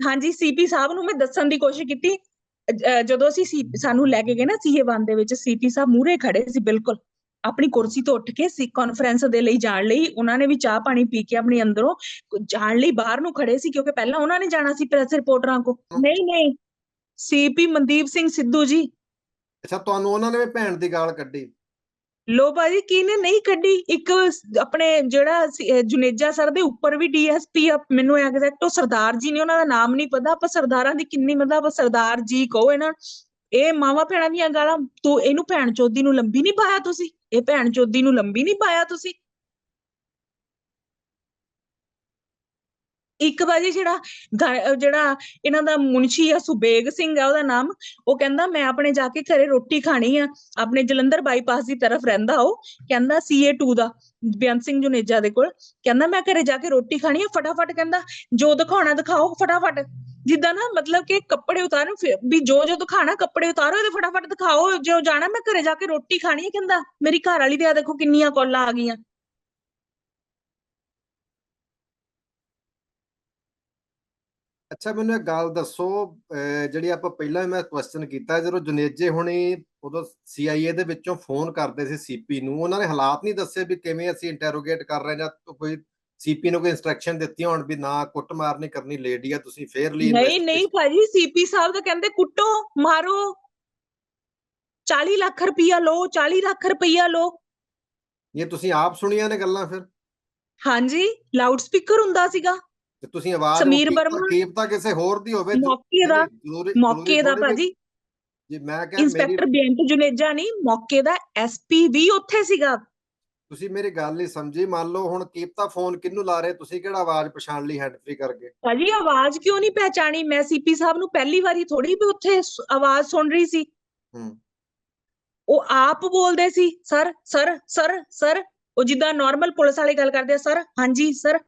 ਹਾਂਜੀ ਸੀਪੀ ਸਾਹਿਬ ਨੂੰ ਮੈਂ ਦੱਸਣ ਦੀ ਕੋਸ਼ਿਸ਼ ਕੀਤੀ। ਜਦੋਂ ਅਸੀਂ ਸਾਨੂੰ ਲੈ ਕੇ ਗਏ ਨਾ ਸੀਏ ਵਨ ਦੇ ਵਿੱਚ ਸੀਪੀ ਸਾਹਿਬ ਮੂਹਰੇ ਖੜੇ ਸੀ ਬਿਲਕੁਲ। ਆਪਣੀ ਕੁਰਸੀ ਤੋਂ ਉੱਠ ਕੇ ਸੀ ਕਾਨਫਰੰਸ ਦੇ ਲਈ ਜਾਣ ਲਈ ਉਹਨਾਂ ਨੇ ਵੀ ਚਾਹ ਪਾਣੀ ਪੀ ਕੇ ਆਪਣੀ ਅੰਦਰੋਂ ਜਾਣ ਲਈ ਬਾਹਰ ਨੂੰ ਖੜੇ ਸੀ ਕਿਉਂਕਿ ਪਹਿਲਾਂ ਉਹਨਾਂ ਨੇ ਜਾਣਾ ਸੀ ਪ੍ਰੈਸ ਰਿਪੋਰਟਰਾਂ ਕੋ ਨਹੀਂ ਨਹੀਂ। ਸੀਪੀ ਮਨਦੀਪ ਸਿੰਘ ਸਿੱਧੂ ਜੀ ਅੱਛਾ, ਤੁਹਾਨੂੰ ਉਹਨਾਂ ਨੇ ਵੀ ਭੈਣ ਦੀ ਗਾਲ ਕੱਢੀ? ਲੋ ਭਾਜੀ, ਕਿਹਨੇ ਨਹੀਂ ਕੱਢੀ? ਇੱਕ ਆਪਣੇ ਜਿਹੜਾ ਜੁਨੇਜਾ ਸਰ ਦੇ ਉੱਪਰ ਵੀ ਡੀਐਸਪੀ ਮੈਨੂੰ ਐਗਜ਼ੈਕਟ ਉਹ ਸਰਦਾਰ ਜੀ ਨੇ, ਉਹਨਾਂ ਦਾ ਨਾਮ ਨਹੀਂ ਪਤਾ। ਆਪਾਂ ਸਰਦਾਰਾਂ ਦੀ ਕਿੰਨੀ, ਮਤਲਬ ਸਰਦਾਰ ਜੀ ਕਹੋ ਇਹਨਾਂ ਇਹ ਮਾਵਾ ਭੈਣਾਂ ਦੀਆਂ ਗਾਲਾਂ, ਤੂੰ, ਇਹਨੂੰ ਭੈਣ ਚੋਦੀ ਨੂੰ ਲੰਬੀ ਨਹੀਂ ਪਾਇਆ ਤੁਸੀਂ? ਇਹ ਭੈਣ ਚੋਦੀ ਨੂੰ ਲੰਬੀ ਨਹੀਂ ਪਾਇਆ ਤੁਸੀਂ? ਇੱਕ ਵਾਰੀ ਜਿਹੜਾ ਜਿਹੜਾ ਇਹਨਾਂ ਦਾ ਮੁਨਸ਼ੀ ਆ, ਸੁਬੇਗ ਸਿੰਘ ਆ, ਉਹਦਾ ਨਾਮ, ਉਹ ਕਹਿੰਦਾ, ਮੈਂ ਆਪਣੇ ਜਾ ਕੇ ਘਰੇ ਰੋਟੀ ਖਾਣੀ ਆ। ਆਪਣੇ ਜਲੰਧਰ ਬਾਈਪਾਸ ਦੀ ਤਰਫ ਰਹਿੰਦਾ ਉਹ। ਕਹਿੰਦਾ CA2 ਦਾ, ਬੇਅੰਤ ਸਿੰਘ ਜੁਨੇਜਾ ਦੇ ਕੋਲ। ਕਹਿੰਦਾ, ਮੈਂ ਘਰੇ ਜਾ ਕੇ ਰੋਟੀ ਖਾਣੀ ਆ। ਫਟਾਫਟ ਕਹਿੰਦਾ, ਜੋ ਦਿਖਾਉਣਾ ਦਿਖਾਓ ਫਟਾਫਟ। ਜਿੱਦਾਂ ਨਾ ਮਤਲਬ ਕਿ ਕੱਪੜੇ ਉਤਾਰੋ ਫਿਰ ਵੀ ਜੋ ਜੋ ਦਿਖਾਣਾ ਕੱਪੜੇ ਉਤਾਰੋ ਤੇ ਫਟਾਫਟ ਦਿਖਾਓ। ਜੋ ਜਾਣਾ, ਮੈਂ ਘਰੇ ਜਾ ਕੇ ਰੋਟੀ ਖਾਣੀ ਹੈ ਕਹਿੰਦਾ। ਮੇਰੀ ਘਰ ਵਾਲੀ ਦੇ ਆ ਦੇਖੋ ਕਿੰਨੀਆਂ ਕਾਲਾਂ ਆ ਗਈਆਂ। ਅੱਛਾ ਮੈਨੂੰ ਇੱਕ ਗੱਲ ਦੱਸੋ ਅਹ, ਜਿਹੜੀ ਆਪਾਂ ਪਹਿਲਾਂ ਵੀ ਮੈਂ ਕੁਐਸਚਨ ਕੀਤਾ ਜਦੋਂ ਜੁਨੇਜੇ ਹੁਣੀ ਉਦੋਂ CIA ਦੇ ਵਿੱਚੋਂ ਫੋਨ ਕਰਦੇ ਸੀ ਸੀਪੀ ਨੂੰ ਉਹਨਾਂ ਨੇ ਹਾਲਾਤ ਨਹੀਂ ਦੱਸੇ ਵੀ ਕਿਵੇਂ ਅਸੀਂ ਇੰਟਰੋਗੇਟ ਕਰ ਰਹੇ ਜਾਂ ਕੋਈ ਸੀਪੀ ਨੂੰ ਕੋਈ ਇਨਸਟਰਕਸ਼ਨ ਦਿੱਤੀਆਂ ਹੋਣ ਵੀ ਨਾ ਕੁੱਟਮਾਰ ਨਹੀਂ ਕਰਨੀ ਲੇਡੀ ਆ ਤੁਸੀਂ ਫੇਅਰਲੀ ਨਹੀਂ ਨਹੀਂ ਭਾਜੀ ਸੀਪੀ ਸਾਹਿਬ ਤਾਂ ਕਹਿੰਦੇ ਕੁੱਟੋ ਮਾਰੋ। 40 ਲੱਖ ਰੁਪਈਆ ਲਓ 40 ਲੱਖ ਰੁਪਈਆ ਲਓ। ਇਹ ਤੁਸੀਂ ਆਪ ਸੁਣੀਆਂ ਨੇ ਗੱਲਾਂ ਫਿਰ? ਹਾਂਜੀ ਲਾਊਡ ਸਪੀਕਰ ਹੁੰਦਾ ਸੀਗਾ। ਤੇ ਤੁਸੀਂ ਆਵਾਜ਼ ਸਮੀਰ ਵਰਮਾ- ਕੀਪਤਾ ਕਿਸੇ ਹੋਰ ਦੀ ਹੋਵੇ ਮੌਕੇ ਦਾ ਮੌਕੇ ਦਾ ਭਾਜੀ। ਜੀ ਮੈਂ ਕਿਹਾ ਮੇਰੀ ਇੰਸਪੈਕਟਰ ਬੇਅੰਤ ਜੁਨੇਜਾ ਨਹੀਂ ਮੌਕੇ ਦਾ ਐਸਪੀ ਵੀ ਉੱਥੇ ਸੀਗਾ। ਤੁਸੀਂ ਮੇਰੀ ਗੱਲ ਨਹੀਂ ਸਮਝੀ ਮੰਨ ਲਓ ਹੁਣ ਕੀਪਤਾ ਫੋਨ ਕਿਹਨੂੰ ਲਾ ਰਹੇ ਤੁਸੀਂ ਕਿਹੜਾ ਆਵਾਜ਼ ਪਛਾਣ ਲਈ ਹੈਂਡ ਫ੍ਰੀ ਕਰਕੇ ਭਾਜੀ ਆਵਾਜ਼ ਕਿਉਂ ਨਹੀਂ ਪਹਿਚਾਣੀ? ਮੈਂ ਸੀਪੀ ਸਾਹਿਬ ਨੂੰ ਪਹਿਲੀ ਵਾਰੀ ਥੋੜੀ ਵੀ ਉੱਥੇ ਆਵਾਜ਼ ਸੁਣ ਰਹੀ ਸੀ। ਹੂੰ। ਉਹ ਆਪ ਬੋਲਦੇ ਸੀ ਸਰ ਸਰ ਸਰ ਸਰ। ਉਹ ਜਿੱਦਾਂ ਨਾਰਮਲ ਪੁਲਿਸ ਵਾਲੇ ਗੱਲ ਕਰਦੇ ਆ ਸਰ ਹਾਂਜੀ ਸਰ।